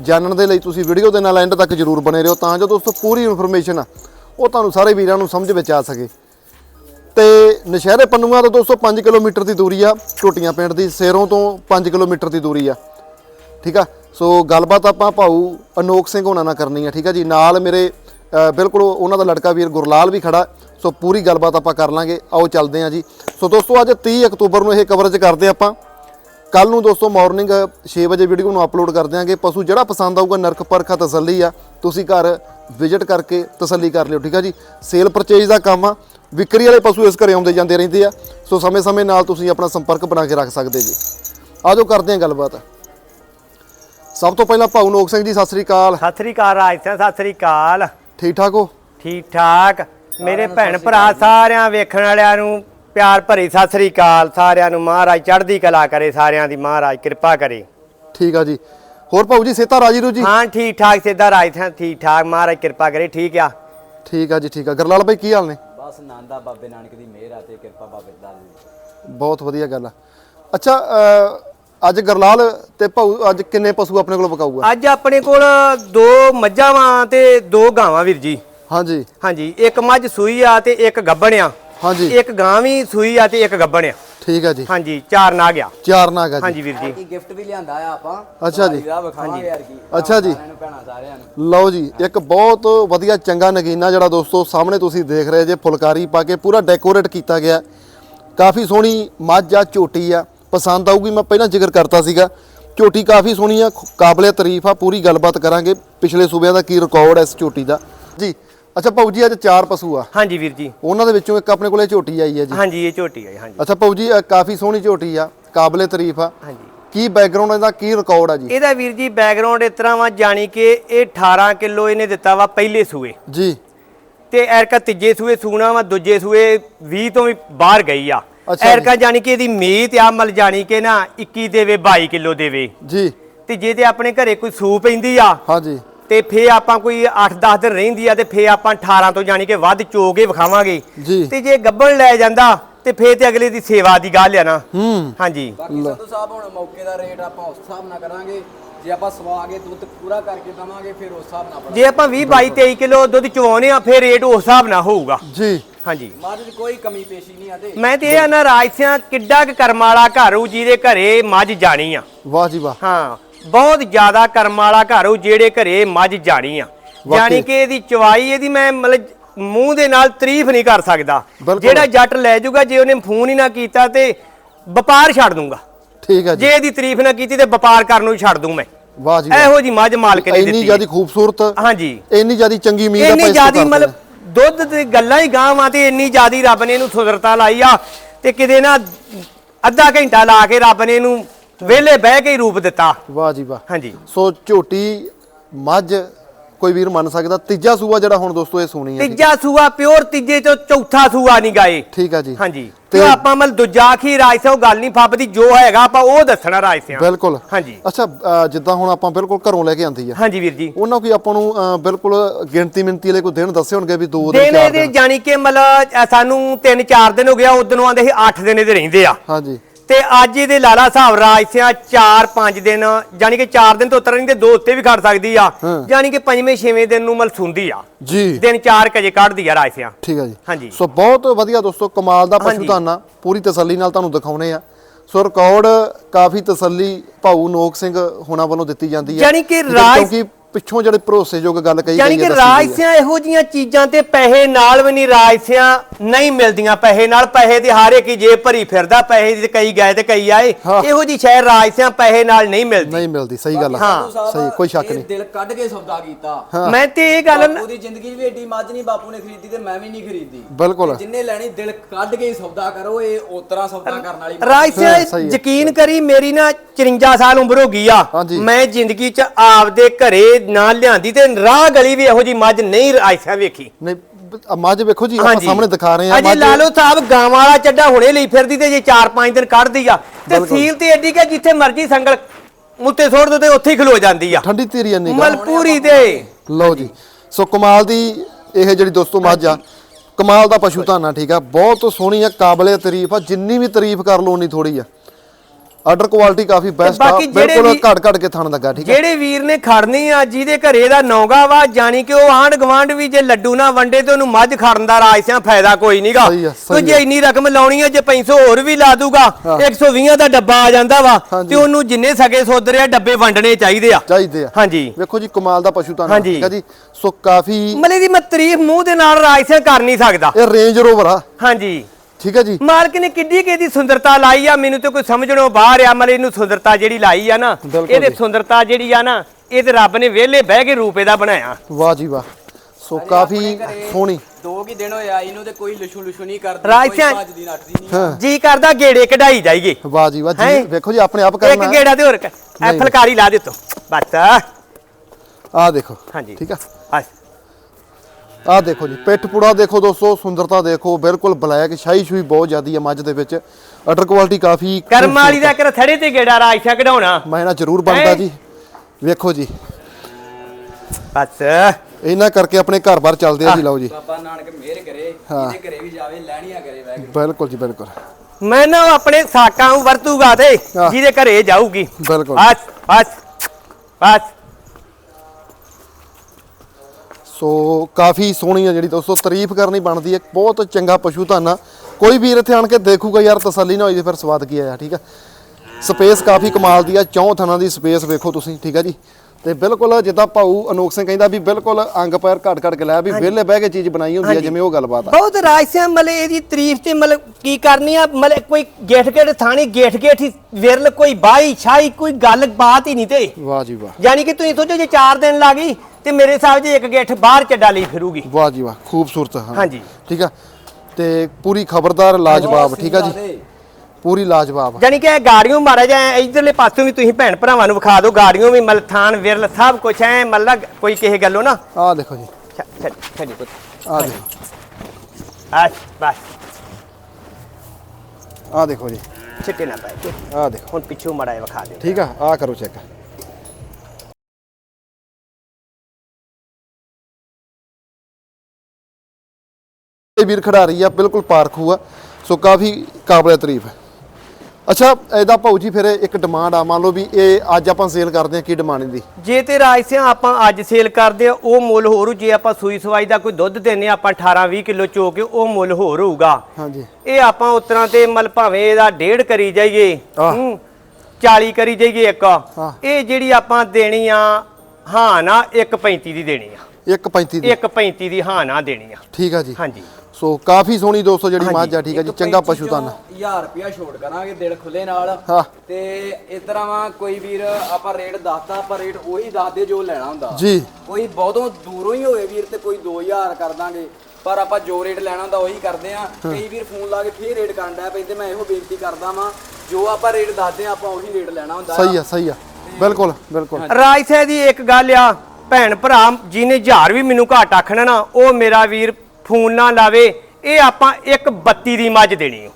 ਜਾਣਨ ਦੇ ਲਈ ਤੁਸੀਂ ਵੀਡੀਓ ਦੇ ਨਾਲ ਐਂਡ ਤੱਕ ਜਰੂਰ ਬਨੇ ਰਹੋ, ਤਾਂ ਜੋ ਦੋਸਤੋ ਪੂਰੀ ਇਨਫੋਰਮੇਸ਼ਨ ਆ, ਉਹ ਤੁਹਾਨੂੰ ਸਾਰੇ ਵੀਰਾਂ ਨੂੰ ਸਮਝ ਵਿੱਚ ਆ ਸਕੇ। ਤੇ ਨਸ਼ਹਿਰੇ ਪੰਨੂਆਂ ਤੋਂ ਦੋਸਤੋ 5 ਕਿਲੋਮੀਟਰ ਦੀ ਦੂਰੀ ਆ। ਟੋਟੀਆਂ ਪਿੰਡ ਦੀ ਸੇਰੋਂ ਤੋਂ 5 ਕਿਲੋਮੀਟਰ ਦੀ ਦੂਰੀ ਆ। ਠੀਕ ਆ? ਸੋ ਗੱਲਬਾਤ ਆਪਾਂ ਭਾਊ ਅਨੋਖ ਸਿੰਘ ਹੋਣਾ ਨਾਲ ਕਰਨੀ ਆ, ਠੀਕ ਆ ਜੀ? ਨਾਲ ਮੇਰੇ ਬਿਲਕੁਲ ਉਹਨਾਂ ਦਾ ਲੜਕਾ ਵੀਰ ਗੁਰਲਾਲ ਵੀ ਖੜਾ। ਸੋ ਪੂਰੀ ਗੱਲਬਾਤ ਆਪਾਂ ਕਰ ਲਾਂਗੇ। ਆਓ ਚੱਲਦੇ ਆ ਜੀ। ਸੋ ਦੋਸਤੋ, ਅੱਜ 30 ਅਕਤੂਬਰ ਨੂੰ ਇਹ ਕਵਰੇਜ ਕਰਦੇ ਆਪਾਂ। ਕੱਲ ਨੂੰ ਦੋਸਤੋ ਮਾਰਨਿੰਗ 6 ਵਜੇ ਵੀਡੀਓ ਨੂੰ ਅਪਲੋਡ ਕਰ ਦਿਆਂਗੇ। ਪਸ਼ੂ ਜਿਹੜਾ ਪਸੰਦ ਆਊਗਾ, ਨਰਕ ਪਰਖਾ ਤਸੱਲੀ ਆ। ਤੁਸੀਂ ਘਰ ਵਿਜ਼ਿਟ ਕਰਕੇ ਤਸੱਲੀ ਕਰ ਲਿਓ, ਠੀਕ ਆ ਜੀ? ਸੇਲ ਪਰਚੇਜ ਦਾ ਕੰਮ ਆ। ਵਿਕਰੀ ਵਾਲੇ ਪਸ਼ੂ ਇਸ ਘਰੇ ਆਉਂਦੇ ਜਾਂਦੇ ਰਹਿੰਦੇ ਆ। ਸੋ ਸਮੇਂ-ਸਮੇਂ ਨਾਲ ਤੁਸੀਂ ਆਪਣਾ ਸੰਪਰਕ ਬਣਾ ਕੇ ਰੱਖ ਸਕਦੇ ਜੀ। ਆਜੋ ਕਰਦੇ ਹਾਂ ਗੱਲਬਾਤ। ਸਭ ਤੋਂ ਪਹਿਲਾਂ ਭਾਊ ਨੋਕ ਸਿੰਘ ਜੀ ਸਤਿ ਸ੍ਰੀ ਅਕਾਲ। ਸਤਿ ਸ੍ਰੀ ਅਕਾਲ ਰਾਜਸਥਾਨ ਸਤਿ ਸ੍ਰੀ ਅਕਾਲ। ਠੀਕ ਠਾਕ ਹੋ ਠੀਕ ਠਾਕ ਮੇਰੇ ਭੈਣ ਭਰਾ ਸਾਰਿਆਂ ਵੇਖਣ ਵਾਲਿਆਂ ਨੂੰ ਪਿਆਰ ਭਰੀ ਸਤਿ ਸ੍ਰੀ ਅਕਾਲ। ਸਾਰਿਆਂ ਨੂੰ ਮਹਾਰਾਜ ਚੜ੍ਹਦੀ ਕਲਾ ਕਰੇ ਸਾਰਿਆਂ ਦੀ ਮਹਾਰਾਜ ਕਿਰਪਾ ਕਰੇ। ਠੀਕ ਆ ਜੀ। ਹੋਰ ਭਾਊ ਜੀ ਸੇਤਾ ਰਾਜੀ ਰੂ ਜੀ ਹਾਂ ਠੀਕ ਠਾਕ ਸਿੱਧਾ ਰਾਜਸਥਾਨ ਠੀਕ ਠਾਕ ਮਹਾਰਾਜ ਕਿਰਪਾ ਕਰੇ ਠੀਕ ਆ। ਠੀਕ ਆ ਜੀ ਠੀਕ ਆ। ਗਰਲਾਲ ਭਾਈ ਕੀ ਹਾਲ ਨੇ? ਬਸ ਨੰਦਾ ਬਾਬੇ ਨਾਨਕ ਦੀ ਮਿਹਰ ਆ ਤੇ ਕਿਰਪਾ ਬਾਬੇ ਦਾ ਦੀ ਬਹੁਤ ਵਧੀਆ ਗੱਲ ਆ। ਅੱਛਾ ਅਹ, ਅੱਜ ਗਰਲਾਲ ਤੇ ਭਾਊ ਅੱਜ ਕਿੰਨੇ ਪਸ਼ੂ ਆਪਣੇ ਕੋਲ ਪਕਾਊਗਾ? ਅੱਜ ਆਪਣੇ ਕੋਲ ਦੋ ਮੱਝਾਂ ਵਾਂ ਤੇ ਦੋ ਗਾਵਾਂ ਵੀਰ ਜੀ। ਹਾਂਜੀ। ਹਾਂਜੀ ਇੱਕ ਮੱਝ ਸੂਈ ਆ ਤੇ ਇੱਕ ਗੱਬਣ ਆ। ਹਾਂਜੀ। ਇੱਕ ਗਾਂ ਵੀ ਸੂਈ ਆ ਤੇ ਇੱਕ ਗੱਬਣ ਆ। ਠੀਕ ਆ ਜੀ। ਹਾਂਜੀ ਚਾਰ ਨਾਗ ਆ। ਚਾਰ ਨਾਗ ਆ ਜੀ। ਹਾਂਜੀ ਵੀਰ ਜੀ। ਕੀ ਗਿਫਟ ਵੀ ਲਿਆਂਦਾ ਆ ਆਪਾਂ। ਅੱਛਾ ਜੀ। ਕੀ। ਅੱਛਾ ਜੀ। ਲਓ ਜੀ ਇੱਕ ਬਹੁਤ ਵਧੀਆ ਚੰਗਾ ਨਗੀਨਾ ਜਿਹੜਾ ਦੋਸਤੋ ਸਾਹਮਣੇ ਤੁਸੀਂ ਦੇਖ ਰਹੇ ਜੇ ਫੁਲਕਾਰੀ ਪਾ ਕੇ ਪੂਰਾ ਡੈਕੋਰੇਟ ਕੀਤਾ ਗਿਆ। ਕਾਫੀ ਸੋਹਣੀ ਮੱਝ ਆ ਝੋਟੀ ਆ। ਪਸੰਦ ਆਊਗੀ ਮੈਂ ਪਹਿਲਾਂ ਜ਼ਿਕਰ ਕਰਤਾ ਸੀਗਾ। ਝੋਟੀ ਕਾਫੀ ਸੋਹਣੀ ਆ ਕਾਬਲੇ ਤਾਰੀਫ ਆ ਪੂਰੀ ਗੱਲਬਾਤ ਕਰਾਂਗੇ। ਪਿਛਲੇ ਸੂਬਿਆਂ ਦਾ ਕੀ ਰਿਕਾਰਡ ਹੈ ਇਸ ਝੋਟੀ ਦਾ। ਜੀ ਅੱਛਾ ਭਾਊ ਜੀ ਅੱਜ ਚਾਰ ਪਸ਼ੂ ਆ। ਹਾਂਜੀ ਵੀਰ ਜੀ। ਉਹਨਾਂ ਦੇ ਵਿੱਚੋਂ ਇੱਕ ਆਪਣੇ ਕੋਲੇ ਝੋਟੀ ਆਈ ਹੈ ਜੀ। ਹਾਂਜੀ ਇਹ ਝੋਟੀ ਆ ਹਾਂਜੀ। ਅੱਛਾ ਭਾਊ ਜੀ ਇਹ ਕਾਫੀ ਸੋਹਣੀ ਝੋਟੀ ਆ ਕਾਬਲੇ ਤਾਰੀਫ ਆ। ਹਾਂਜੀ। ਕੀ ਬੈਕਗ੍ਰਾਉਂਡ ਇਹਦਾ ਕੀ ਰਿਕਾਰਡ ਆ ਜੀ? ਇਹਦਾ ਵੀਰ ਜੀ ਬੈਕਗ੍ਰਾਉਂਡ ਇਸ ਤਰ੍ਹਾਂ ਵਾ ਜਾਣੀ ਕਿ ਇਹ 18 ਕਿਲੋ ਇਹਨੇ ਦਿੱਤਾ ਵਾ ਪਹਿਲੇ ਸੂਏ। ਜੀ। ਤੇ ਐਰਕਾ ਤੀਜੇ ਸੂਏ ਸੂਣਾ ਵਾ ਦੂਜੇ ਸੂਏ 20 ਤੋਂ ਵੀ ਬਾਹਰ ਗਈ ਆ। ਅੱਛਾ ਜੀ। ਐਰਕਾ ਜਾਣੀ ਕਿ ਇਹਦੀ ਮੀਤ ਆ ਮਲ ਜਾਣੀ ਕਿ ਨਾ 21 ਦੇਵੇ 22 ਕਿਲੋ ਦੇਵੇ। ਜੀ। ਤੇ ਜੇ ਤੇ ਆਪਣੇ ਘਰੇ ਕੋਈ ਸੂ ਪੈਂਦੀ ਆ ਹਾਂਜੀ। ਤੇ ਫੇ ਆਪਾਂ ਕੋਈ 8-10 ਦਿਨ ਰਹਿੰਦੀ ਆ ਤੇ ਫੇ ਆਪਾਂ 18 ਤੋਂ ਜਾਣੀ ਕਿ ਵੱਧ ਚੋ ਕੇ ਵਿਖਾਵਾਂਗੇ। ਜੀ। ਤੇ ਜੇ ਗੱਬਣ ਲੈ ਜਾਂਦਾ ਤੇ ਫੇ ਤੇ ਅਗਲੇ ਦੀ ਸੇਵਾ ਦੀ ਗੱਲ ਆ ਨਾ। ਹੂੰ। ਹਾਂਜੀ। ਬਾਕੀ ਸੰਧੂ ਸਾਹਿਬ ਹੁਣ ਮੌਕੇ ਦਾ ਰੇਟ ਆਪਾਂ ਉਸ ਹਿਸਾਬ ਨਾਲ ਕਰਾਂਗੇ। ਜੇ ਆਪਾਂ ਸਵਾ ਕੇ ਦੁੱਧ ਪੂਰਾ ਕਰਕੇ ਦਵਾਂਗੇ ਫਿਰ ਉਸ ਹਿਸਾਬ ਨਾਲ ਆਪਣਾ ਜੇ ਆਪਾਂ 20 22 23 ਕਿਲੋ ਦੁੱਧ ਚਵਾਉਨੇ ਆ ਫੇ ਰੇਟ ਉਸ ਹਿਸਾਬ ਨਾਲ ਹੋਊਗਾ। ਜੀ। ਹਾਂਜੀ। ਮੱਝ 'ਚ ਕੋਈ ਕਮੀ ਪੇਸ਼ੀ ਨਹੀਂ ਆਦੇ ਮੈਂ ਤੇ ਇਹ ਆ ਨਾ ਰਾਜਸਿਆਂ ਕਿੱਡਾ ਕੁ ਕਰਮ ਵਾਲਾ ਘਰ ਹੋਊ ਜਿਹਦੇ ਘਰੇ ਮੱਝ ਜਾਣੀ ਆ। ਵਾਹ ਜੀ ਵਾਹ। ਹਾਂ। ਬਹੁਤ ਜ਼ਿਆਦਾ ਕਰਮ ਵਾਲਾ ਘਰ ਹੋਊ ਜਿਹੜੇ ਘਰੇ ਮੱਝ ਜਾਣੀ ਆ। ਯਾਨੀ ਕਿ ਇਹਦੀ ਚਵਾਈ ਇਹਦੀ ਮੈਂ ਮਤਲਬ ਮੂੰਹ ਦੇ ਨਾਲ ਤਾਰੀਫ ਨਹੀਂ ਕਰ ਸਕਦਾ। ਜਿਹੜਾ ਜੱਟ ਲੈ ਜਾਊਗਾ ਜੇ ਉਹਨੇ ਫੋਨ ਹੀ ਨਾ ਕੀਤਾ ਤੇ ਵਪਾਰ ਛੱਡ ਦੂੰਗਾ। ਠੀਕ ਹੈ ਜੀ। ਜੇ ਇਹਦੀ ਤਾਰੀਫ ਨਾ ਕੀਤੀ ਤੇ ਵਪਾਰ ਕਰਨ ਨੂੰ ਛੱਡ ਦੂੰ ਮੈਂ। ਵਾਹ ਜੀ। ਇਹੋ ਜੀ ਮੱਝ ਮਾਲਕ ਨੇ ਇੰਨੀ ਦਿੱਤੀ ਜਿਆਦੀ ਖੂਬਸੂਰਤ ਹਾਂਜੀ। ਇੰਨੀ ਜਿਆਦੀ ਚੰਗੀ ਉਮੀਦ ਇੰਨੀ ਆਪਾਂ ਇਸ ਤੋਂ ਜਿਆਦੀ ਮਤਲਬ। ਦੁੱਧ ਤੇ ਗੱਲਾਂ ਹੀ ਗਾਵਾਂ ਤੇ ਇੰਨੀ ਜਿਆਦੀ ਰੱਬ ਨੇ ਇਹਨੂੰ ਸੁੰਦਰਤਾ ਲਾਈ ਆ ਤੇ ਕਿਤੇ ਨਾ ਅੱਧਾ ਘੰਟਾ ਲਾ ਕੇ ਰੱਬ ਨੇ ਇਹਨੂੰ ਵਿਹਲੇ ਬਹਿ ਕੇ ਹੀ ਰੂਪ ਦਿੱਤਾ। ਵਾਹ ਜੀ ਵਾਹ। ਹਾਂਜੀ। ਸੋ ਝੋਟੀ ਮੱਝ ਕੋਈ ਵੀਰ ਮੰਨ ਸਕਦਾ ਤੀਜਾ ਸੂਆ ਜਿਹੜਾ ਹੁਣ ਦੋਸਤੋ ਇਹ ਸੁਣੀ ਹੈ ਤੀਜਾ ਸੂਆ ਪਿਓਰ ਤੀਜੇ ਚੋਂ ਚੌਥਾ ਸੂਆ ਨਹੀਂ ਗਾਏ। ਠੀਕ ਹੈ ਜੀ। ਹਾਂਜੀ। ਤੇ- ਤੇ ਆਪਾਂ ਮਲ ਦੂਜਾ ਕੀ ਰਾਜ ਉਹ ਗੱਲ ਨਹੀਂ ਫੱਬਦੀ ਜੋ ਹੈਗਾ ਆਪਾਂ ਉਹ ਦੱਸਣਾ ਰਾਜ ਸਿਆਂ ਬਿਲਕੁਲ। ਹਾਂਜੀ। ਅੱਛਾ ਜਿੱਦਾਂ ਹੁਣ ਆਪਾਂ ਬਿਲਕੁਲ ਘਰੋਂ ਲੈ ਕੇ ਆਂਦੀ ਆ। ਹਾਂਜੀ ਵੀਰ ਜੀ। ਉਹਨਾਂ ਕੋਈ ਆਪਾਂ ਨੂੰ ਬਿਲਕੁਲ ਗਿਣਤੀ ਮਿੰਤੀ ਵਾਲੇ ਕੋਈ ਦਿਨ ਦੱਸੇ ਹੋਣਗੇ ਵੀ 2 ਦਿਨ ਦਿਨ 4 ਇਹਦੇ ਦਿਨ? ਜਾਣੀ ਕਿ ਮਤਲਬ ਅ, ਸਾਨੂੰ 3-4 ਦਿਨ ਹੋ ਗਿਆ ਉਦੋਂ ਆਂਦੇ ਸੀ 8 ਦਿਨ ਇਹਦੇ ਰਹਿੰਦੇ ਆ। ਹਾਂਜੀ। ਤੇ ਅੱਜ ਇਹਦੇ ਲਾਲਾ ਸਾਹਿਬ ਰਾਜ ਸਿਆਂ 4-5 ਦਿਨ ਜਾਣੀ ਕਿ 4 ਦਿਨ ਤੋਂ ਉਤਰ ਨਹੀਂ ਤੇ ਦੋ ਉੱਤੇ ਵੀ ਖੜ ਸਕਦੀ ਆ। ਜਾਣੀ ਕਿ ਪੰਜਵੇਂ ਛੇਵੇਂ ਦਿਨ ਨੂੰ ਮਲ ਸੁੰਦੀ ਆ। ਜੀ। ਦਿਨ 4 ਕਜੇ ਕੱਢਦੀ ਆ ਰਾਜ ਸਿਆਂ ਠੀਕ ਹੈ ਜੀ। ਹਾਂਜੀ। ਸੋ ਬਹੁਤ ਵਧੀਆ ਦੋਸਤੋ ਕਮਾਲ ਦਾ ਪਸ਼ੂ ਹਾਂਜੀ। ਧਾਨਾ ਪੂਰੀ ਤਸੱਲੀ ਨਾਲ ਤੁਹਾਨੂੰ ਦਿਖਾਉਣੇ ਆ। ਸੋ ਰਿਕਾਰਡ ਕਾਫੀ ਤਸੱਲੀ ਭਾਊ ਨੋਕ ਸਿੰਘ ਹੋਣਾ ਵੱਲੋਂ ਦਿੱਤੀ ਜਾਂਦੀ ਹੈ ਯਾਨੀ ਕਿ ਰਾਜ- ਕਿਉਂਕਿ ਪਿੱਛੋਂ ਜਿਹੜੇ ਭਰੋਸੇਯੋਗ ਗੱਲ ਕਹੀ ਯਾਨੀ ਗਈ ਹੈ ਕਿ ਦੱਸੀ ਗਈ ਹੈ। ਰਾਜਸਿਆਂ ਇਹੋ ਜੀਆਂ ਚੀਜ਼ਾਂ ਤੇ ਪੈਸੇ ਨਾਲ ਵੀ ਨਹੀਂ ਰਾਜਸਿਆਂ ਨਹੀਂ ਮਿਲਦੀਆਂ ਪੈਸੇ ਨਾਲ ਪੈਸੇ ਤੇ ਹਾਰੇ ਕੀ ਜੇਬ ਭਰੀ ਫਿਰਦਾ ਪੈਸੇ ਦੀ ਤੇ ਕਈ ਗਏ ਤੇ ਕਈ ਆਏ ਹਾਂ। ਇਹੋ ਜੀ ਸ਼ਹਿਰ ਰਾਜਸਿਆਂ ਪੈਸੇ ਨਾਲ ਨਹੀਂ ਮਿਲਦੀ ਨਹੀਂ ਮਿਲਦੀ ਸਹੀ ਗੱਲ ਹਾਂ। ਹੈ ਸਹੀ ਕੋਈ ਸ਼ੱਕ ਇਹ ਨਹੀਂ ਦਿਲ ਕੱਢ ਕੇ ਸੌਦਾ ਕੀਤਾ ਮੈਂ ਤੇ ਇਹ ਗੱਲ ਬਾਪੂ ਦੀ ਜ਼ਿੰਦਗੀ 'ਚ ਵੀ ਏਡੀ ਮੱਝ ਨਹੀਂ ਬਾਪੂ ਨੇ ਖਰੀਦੀ ਤੇ ਮੈਂ ਵੀ ਨਹੀਂ ਖਰੀਦੀ ਬਿਲਕੁਲ। ਜਿੰਨੇ ਲੈਣੀ ਦਿਲ ਕੱਢ ਕੇ ਹੀ ਸੌਦਾ ਕਰੋ ਇਹ ਉਤਰਾ ਸੌਦਾ ਕਰਨ ਵਾਲੀ ਰਾਜਸਿਆਂ ਹਾਂ, ਸਹੀ ਹੈ। ਯਕੀਨ ਕਰੀ ਮੇਰੀ ਨਾ 54 ਸਾਲ ਉਮਰ ਹੋ ਗਈ ਆ ਹਾਂਜੀ। ਮੈਂ ਜ਼ਿੰਦਗੀ 'ਚ ਆਪਦੇ ਘਰੇ ਨਾ ਲਿਆਂਦੀ ਤੇ ਰਾਹ ਗਲੀ ਵੀ ਇਹੋ ਜੀ ਮੱਝ ਨਹੀਂ ਰਾਜਸਿਆਂ ਵੇਖੀ। ਨਹੀਂ ਮੱਝ ਵੇਖੋ ਜੀ ਆਪਾਂ ਹਾਂਜੀ। ਸਾਹਮਣੇ ਦਿਖਾ ਰਹੇ ਹਾਂ ਅਜੇ ਮੱਝ- ਲਾ ਲਓ ਸਾਹਿਬ ਗਾਵਾਂ ਵਾਲਾ ਚੱਡਾ ਹੁਣੇ ਲਈ ਫਿਰਦੀ ਤੇ ਜੇ 4-5 ਦਿਨ ਕੱਢਦੀ ਆ ਤੇ। ਸੀਲ ਤੇ ਐਡੀ ਕਿ ਜਿੱਥੇ ਮਰਜ਼ੀ ਸੰਗਲ ਮੁੱਤੇ ਛੋੜ ਦੋ ਤੇ ਉੱਥੇ ਹੀ ਖਲੋ ਜਾਂਦੀ ਆ। ਠੰਡੀ ਤੇਰੀ ਗਾ ਮਲਪੂਰੀ ਦੇ। ਲਓ ਜੀ ਸੋ ਕਮਾਲ ਦੀ ਇਹ ਜਿਹੜੀ ਦੋਸਤੋ ਮੱਝ ਆ ਕਮਾਲ ਦਾ ਪਸ਼ੂ ਧਾਨਾ ਠੀਕ ਆ? ਬਹੁਤ ਸੋਹਣੀ ਆ ਕਾਬਲੇ ਤਾਰੀਫ ਆ ਜਿੰਨੀ ਵੀ ਤਾਰੀਫ ਕਰ ਲਓ ਉਨੀ ਥੋੜੀ ਆ। ਆਰਡਰ ਕੁਆਲਿਟੀ ਕਾਫੀ ਬੈਸਟ ਆ। ਬਿਲਕੁਲ ਘੜ ਘੜ ਕੇ ਥਣ ਲੱਗਾ ਠੀਕ ਆ ਜਿਹੜੇ ਵੀਰ ਨੇ ਖੜਨੀ ਆ ਜਿਹਦੇ ਘਰੇ ਦਾ ਨੌਗਾ ਵਾ ਜਾਣੀ ਕਿ ਉਹ ਆਂਢ ਗਵਾਂਢ ਵੀ ਜੇ ਲੱਡੂ ਨਾ ਵੰਡੇ ਤੇ ਉਹਨੂੰ ਮੱਝ ਖੜਨ ਦਾ ਰਾਜਸਿਆਂ ਫਾਇਦਾ ਕੋਈ ਨਹੀਂਗਾ ਤੇ ਜੇ। ਇੰਨੀ ਰਕਮ ਲਾਉਣੀ ਆ ਜੇ 500 ਹੋਰ ਵੀ ਲਾ ਦੂਗਾ ਹਾਂ। 120 ਦਾ ਡੱਬਾ ਆ ਜਾਂਦਾ ਵਾ। ਤੇ ਉਹਨੂੰ ਜਿੰਨੇ ਸਕੇ ਸੋਦਰੇ ਆ ਡੱਬੇ ਵੰਡਣੇ ਚਾਹੀਦੇ ਆ। ਚਾਹੀਦੇ ਆ। ਹਾਂਜੀ। ਵੇਖੋ ਜੀ ਕਮਾਲ ਦਾ ਪਸ਼ੂ ਹਾਂਜੀ। ਠੀਕ ਆ ਜੀ। ਸੋ ਕਾਫੀ ਮਲੇ ਦੀ ਮੈਂ ਤਾਰੀਫ ਮੂੰਹ ਦੇ ਨਾਲ ਰਾਜਸਿਆਂ ਕਰ ਨਹੀਂ ਸਕਦਾ। ਇਹ ਰੇਂਜ ਰੋਵਰ ਆ। ਹਾਂਜੀ। ਠੀਕ ਆ ਜੀ। ਮਾਲਕ ਨੇ ਕਿੱਡੀ ਕਿਹਦੀ ਸੁੰਦਰਤਾ ਲਾਈ ਆ ਮੈਨੂੰ ਤੇ ਕੋਈ ਸਮਝਣੋਂ ਬਾਹਰ ਆ ਮਲੇ ਇਹਨੂੰ ਸੁੰਦਰਤਾ ਜਿਹੜੀ ਲਾਈ ਆ ਨਾ ਇਹਦੇ। ਸੁੰਦਰਤਾ ਜਿਹੜੀ ਆ ਨਾ ਇਹ ਤੇ ਰੱਬ ਨੇ ਵਿਹਲੇ ਬਹਿ ਕੇ ਰੂਪ ਇਹਦਾ ਬਣਾਇਆ। ਵਾਹ ਜੀ ਵਾਹ। ਸੋ ਕਾਫੀ ਸੋਹਣੀ। ਦੋ ਕੀ ਦਿਨ ਹੋਏ ਆ ਇਹਨੂੰ ਤੇ ਕੋਈ ਲੁਸ਼ੂ ਲੁਸ਼ੂ ਨਹੀਂ ਕਰਦੀ ਰਾਜ ਕੋਈ ਸਿਆਂ- ਭੱਜਦੀ ਨੱਠਦੀ ਨਹੀਂ। ਹਾਂ। ਜੀ ਕਰਦਾ ਗੇੜੇ ਕਢਾਈ ਜਾਈਏ। ਵਾਹ ਜੀ ਵਾਹ ਜੀ ਹੈਂ? ਵੇਖੋ ਜੀ ਆਪਣੇ ਆਪ ਇੱਕ ਕਰਨਾ ਗੇੜਾ ਤੇ ਹੋਰ ਨਹੀਂ। ਫਲਕਾਰੀ ਲਾ ਦਿੱਤੋ ਬਸ। ਆ ਦੇਖੋ। ਹਾਂਜੀ। ਠੀਕ ਆ। ਬਸ। ਆ ਦੇਖੋ ਜੀ ਪਿੱਠ ਪੁੜਾ ਦੇਖੋ ਦੋਸਤੋ ਸੁੰਦਰਤਾ ਦੇਖੋ ਬਿਲਕੁਲ ਬਲੈਕ ਸ਼ਾਹੀ ਸ਼ੂਈ ਬਹੁਤ ਜ਼ਿਆਦੀ ਹੈ ਮੱਝ ਦੇ ਵਿੱਚ। ਆਰਡਰ ਕੁਆਲਿਟੀ ਕਾਫੀ ਕਰਮ ਵਾਲੀ ਦਾ ਕਰ ਥੜੇ ਤੇ ਗੇੜਾ ਰਾਜਸਾ ਕਢਾਉਣਾ। ਮੈਂ ਨਾ ਜ਼ਰੂਰ ਬਣਦਾ? ਜੀ। ਵੇਖੋ ਜੀ। ਬਸ। ਇਹਨਾਂ ਕਰਕੇ ਆਪਣੇ ਘਰ-ਬਾਰ ਚੱਲਦੇ ਆ ਜੀ ਲਓ ਜੀ। ਬਾਬਾ ਨਾਨਕ ਮਿਹਰ ਕਰੇ ਹਾਂ। ਜਿਹਦੇ ਘਰੇ ਵੀ ਜਾਵੇ ਲੈਣੀਆਂ ਕਰੇ ਵੈਗ ਬਿਲਕੁਲ ਜੀ ਬਿਲਕੁਲ। ਮੈਂ ਨਾ ਆਪਣੇ ਸਾਕਾਂ ਨੂੰ ਵਰਤੂਗਾ ਤੇ। ਜਿਹਦੇ ਘਰੇ ਜਾਊਗੀ। ਬਿਲਕੁਲ। ਬਸ ਬਸ ਬਸ। ਸੋ ਕਾਫੀ ਸੋਹਣੀ ਆ ਜਿਹੜੀ ਦੋਸਤੋ ਤਾਰੀਫ ਕਰਨੀ ਬਣਦੀ ਹੈ। ਬਹੁਤ ਚੰਗਾ ਪਸ਼ੂ ਧਾਨਾ। ਕੋਈ ਵੀਰ ਇੱਥੇ ਆਣ ਕੇ ਦੇਖੂਗਾ ਯਾਰ ਤਸੱਲੀ ਨਾ ਹੋਈ ਤੇ ਫਿਰ ਸਵਾਦ ਕੀ ਆਇਆ ਠੀਕ ਆ? ਸਪੇਸ ਕਾਫੀ ਕਮਾਲ ਦੀ ਆ ਚੌਂ ਥਣਾਂ ਦੀ ਸਪੇਸ ਵੇਖੋ ਤੁਸੀਂ ਠੀਕ ਆ ਜੀ? ਤੇ ਬਿਲਕੁਲ ਜਿੱਦਾਂ ਭਾਊ ਅਨੋਖ ਸਿੰਘ ਕਹਿੰਦਾ ਵੀ ਬਿਲਕੁਲ ਅੰਗ ਪੈਰ ਘੜ ਘੜ ਕੇ ਲੈ ਵੀ ਵਿਹਲੇ ਬਹਿ ਕੇ ਚੀਜ਼ ਬਣਾਈ ਹੁੰਦੀ ਆ ਜਿਵੇਂ ਉਹ ਗੱਲਬਾਤ ਆ। ਬਹੁਤ ਰਾਜਸਿਆਂ ਮਲੇ ਇਹਦੀ ਤਾਰੀਫ ਤੇ ਮਤਲਬ ਕੀ ਕਰਨੀ ਆ ਮਲੇ ਕੋਈ ਗੇਠ ਗੇਠ ਥਾਣੀ ਗੇਠ ਗੇਠ ਹੀ ਵਿਰਲ ਕੋਈ ਬਾਈ ਛਾਈ ਕੋਈ ਗੱਲ ਬਾਤ ਹੀ ਨਹੀਂ ਤੇ। ਵਾਹ ਜੀ ਵਾਹ। ਯਾਨੀ ਕਿ ਤੁਸੀਂ ਸੋਚੋ ਜੇ 4 ਦਿਨ ਲੱਗੀ ਤੇ ਮੇਰੇ ਹਿਸਾਬ 'ਚ ਇੱਕ ਗੇਠ ਬਾਹਰ ਚੱਡਾ ਲਈ ਫਿਰੂਗੀ। ਵਾਹ ਜੀ ਵਾਹ ਖੂਬਸੂਰਤ ਹਾਂ। ਹਾਂਜੀ। ਠੀਕ ਆ? ਤੇ ਪੂਰੀ ਖਬਰਦਾਰ ਲਾਜਵਾਬ ਠੀਕ ਆ ਜੀ? ਪੂਰੀ ਲਾਜਵਾਬ। ਯਾਨੀ ਕਿ ਇਹ ਗਾੜੀਆਂ ਮਾਰਾ ਜਾ ਇਧਰਲੇ ਪਾਸੋਂ ਵੀ ਤੁਸੀਂ ਭੈਣ ਭਰਾਵਾਂ ਨੂੰ ਵਿਖਾ ਦਿਓ ਗਾੜੀਆਂ ਵੀ ਮਲਥਾਨ ਵਿਰਲ ਸਭ ਕੁਝ ਐ ਮਤਲਬ ਕੋਈ ਕਿਸੇ ਗੱਲੋਂ ਨਾ। ਆਹ ਦੇਖੋ ਜੀ। ਛੱਡੀ ਪੁੱਤ। ਆਹ ਦੇਖੋ। ਬਸ ਬਸ। ਆਹ ਦੇਖੋ ਜੀ। ਛਿੱਟੇ ਨਾ ਪੈ ਆਹ ਦੇਖੋ। ਹੁਣ ਪਿੱਛੋਂ ਮੜਾ ਵਿਖਾ ਦਿਓ। ਠੀਕ ਆ ਆਹ ਕਰੋ ਚੈੱਕ। ਇਹ ਵੀਰ ਖਿਡਾਰੀ ਆ ਬਿਲਕੁਲ ਪਾਰਖੂ ਆ ਸੋ ਕਾਫੀ ਕਾਬਲੇ ਤਾਰੀਫ ਹੈ ਅੱਛਾ ਇਹਦਾ ਭਾਊ ਜੀ ਫਿਰ ਇੱਕ ਡਿਮਾਂਡ ਆ ਮੰਨ ਲਓ ਵੀ ਇਹ ਅੱਜ ਆਪਾਂ ਸੇਲ ਕਰਦੇ ਆ ਕੀ ਡਿਮਾਂਡ ਦੀ ਜੇ ਤੇ ਰਾਜਸਿਆਂ ਆਪਾਂ ਅੱਜ ਸੇਲ ਕਰਦੇ ਆ ਉਹ ਮੁੱਲ ਹੋਰ ਹੋਊ। ਜੇ ਆਪਾਂ ਸੂਈ ਸਵਾਈ ਦਾ ਕੋਈ ਦੁੱਧ ਦਿੰਨੇ ਆ ਆਪਾਂ 18 20 ਕਿਲੋ ਚੋ ਕੇ ਉਹ ਮੁੱਲ ਹੋਰ ਹੋਊਗਾ ਹਾਂਜੀ ਇਹ ਆਪਾਂ ਉਤਰਾਂ ਤੇ ਮਲ ਭਾਵੇਂ ਇਹਦਾ ਡੇਢ ਕਰੀ ਜਾਈਏ ਆਹ। ਹੂੰ 40 ਕਰੀ ਜਾਈਏ ਇੱਕ। ਇਹ ਜਿਹੜੀ ਆਪਾਂ ਦੇਣੀ ਆ ਹਾਂ ਨਾ 1.35 ਦੀ ਦੇਣੀ ਆ 1.35 ਦੀ। 1.35 ਦੀ ਹਾਂ ਨਾ ਦੇਣੀ ਆ। ਠੀਕ ਆ ਜੀ। ਹਾਂਜੀ। ਸੋ ਕਾਫੀ ਸੋਹਣੀ ਦੋਸਤੋ ਜਿਹੜੀ। ਮੱਝ ਆ ਠੀਕ ਆ ਜੀ। ਚੰਗਾ ਪਸ਼ੂ ਧਨ। ਚੋਂ 1000 ਰੁਪਿਆ ਛੋੜ ਕਰਾਂਗੇ ਦਿਲ ਖੁੱਲੇ ਨਾਲ। ਹਾਂ। ਤੇ ਇਸ ਤਰ੍ਹਾਂ ਵਾ ਕੋਈ ਵੀਰ ਆਪਾਂ ਰੇਟ ਦੱਸਦਾ ਆਪਾਂ ਰੇਟ ਉਹੀ ਦੱਸਦੇ ਜੋ ਲੈਣਾ ਹੁੰਦਾ। ਜੀ। ਕੋਈ ਬਹੁਤੋਂ ਦੂਰੋਂ ਹੀ ਹੋਵੇ ਵੀਰ ਤੇ ਕੋਈ 2000 ਕਰ ਦਾਂਗੇ। ਪਰ ਆਪਾਂ ਜੋ ਰੇਟ ਲੈਣਾ ਹੁੰਦਾ ਉਹੀ ਕਰਦੇ ਆ। ਕਈ ਵੀਰ ਫੋਨ ਲਾ ਕੇ ਫੇਰ ਰੇਟ ਕਰਨ ਡਿਆ ਪੈਂਦੇ। ਮੈਂ ਇਹੋ ਬੇਨਤੀ ਕਰਦਾ ਵਾਂ ਜੋ ਆਪਾਂ ਰੇਟ ਦੱਸਦੇ ਆ ਆਪਾਂ ਉਹੀ ਰੇਟ ਲੈਣਾ ਹੁੰਦਾ। ਸਹੀ ਆ ਸਹੀ ਆ। ਬਿਲਕੁਲ ਬਿਲਕੁਲ। ਰਾਜ ਸਾਹਿਬ ਦੀ ਇੱਕ ਗੱਲ ਆ ਭੈਣ ਭਰਾ ਜਿਹਨੇ ਹਜ਼ਾਰ ਵੀ ਮੈਨੂੰ ਘੱਟ ਆਖਣਾ ਨਾ ਉਹ ਮੇਰਾ ਵੀਰ ਫੋਨ ਨਾ ਲਾਵੇ ਇਹ ਆਪਾਂ ਇੱਕ 32 ਦੀ ਮੱਝ ਦੇਣੀ ਆ।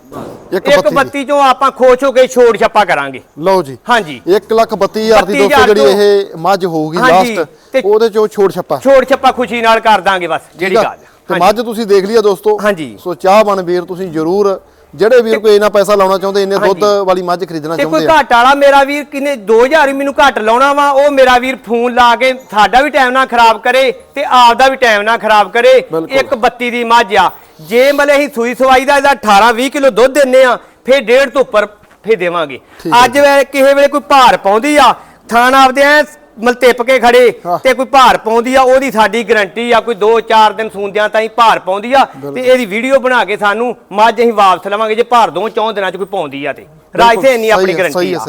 ਇੱਕ ਇੱਕ 32 32 ਚੋਂ ਆਪਾਂ ਖੁਸ਼ ਹੋ ਕੇ ਛੋੜ ਛੱਪਾ ਕਰਾਂਗੇ। ਲਓ ਜੀ। ਹਾਂਜੀ। 1 ਲੱਖ 32000 ਦੀ ਦੋਸਤੋ 32,000 ਜਿਹੜੀ ਇਹ ਮੱਝ ਹੋਊਗੀ ਲਾਸਟ ਉਹਦੇ ਚੋਂ ਛੋੜ ਛੱਪਾ। ਛੋੜ ਛੱਪਾ ਖੁਸ਼ੀ ਨਾਲ ਕਰ ਦਾਂਗੇ ਬਸ ਜਿਹੜੀ? ਗੱਲ ਤੇ। ਮੱਝ ਤੁਸੀਂ ਦੇਖ ਲਿਆ ਦੋਸਤੋ। ਹਾਂਜੀ। ਸੋ ਚਾਹ ਬਣ ਵੀਰ ਤੁਸੀਂ ਜਰੂਰ ਜਿਹੜੇ ਵੀਰ ਕੋਈ ਇੰਨਾ ਪੈਸਾ ਲਾਉਣਾ ਚਾਹੁੰਦੇ ਇੰਨੇ ਦੁੱਧ ਵਾਲੀ ਮੱਝ ਖਰੀਦਣਾ ਤੇ ਕੋਈ ਚਾਹੁੰਦੇ ਆ। ਘਾਟ ਵਾਲਾ ਮੇਰਾ ਵੀਰ ਕਿਨੇ 2000 ਹੀ ਮੈਨੂੰ ਘੱਟ ਲਾਉਣਾ ਵਾ ਉਹ ਮੇਰਾ ਵੀਰ ਫੋਨ ਲਾ ਕੇ ਸਾਡਾ ਵੀ ਟਾਈਮ ਨਾ ਖਰਾਬ ਕਰੇ ਤੇ ਆਪ ਦਾ ਵੀ ਟਾਈਮ ਨਾ ਖਰਾਬ ਕਰੇ। ਇੱਕ 32 ਦੀ ਮੱਝ ਆ। ਜੇ ਮਤਲਬ ਅਸੀਂ ਸੂਈ ਸਵਾਈ ਦਾ ਇਹਦਾ 18 20 ਕਿਲੋ ਦੁੱਧ ਦਿੰਨੇ ਆ ਫੇਰ ਡੇਢ ਤੋਂ ਉੱਪਰ ਫੇਰ ਦੇਵਾਂਗੇ। ਹੈ ਅੱਜ ਵੇ ਕਿਸੇ ਵੇਲੇ ਕੋਈ ਭਾਰ ਪਾਉਂਦੀ ਆ ਥਾਣ ਆਪਦੇ ਐ ਮਲ ਟਿਪ ਕੇ ਖੜੇ। ਤੇ ਕੋਈ ਭਾਰ ਪਾਉਂਦੀ ਆ ਉਹਦੀ ਸਾਡੀ ਗਰੰਟੀ ਆ ਕੋਈ 2-4 ਦਿਨ ਸੂੰਦਿਆਂ ਤਾਈਂ ਭਾਰ ਪਾਉਂਦੀ ਆ ਤੇ ਇਹਦੀ ਵੀਡੀਓ ਬਣਾ ਕੇ ਸਾਨੂੰ ਮੱਝ ਅਸੀਂ ਵਾਪਸ ਲਵਾਂਗੇ ਜੇ ਭਾਰ ਦੋ ਚੌਂ ਦਿਨਾਂ ਚ ਕੋਈ ਪਾਉਂਦੀ ਆ ਤੇ ਰਾਜ ਤੇ ਇੰਨੀ ਆਪਣੀ ਗਰੰਟੀ ਆ।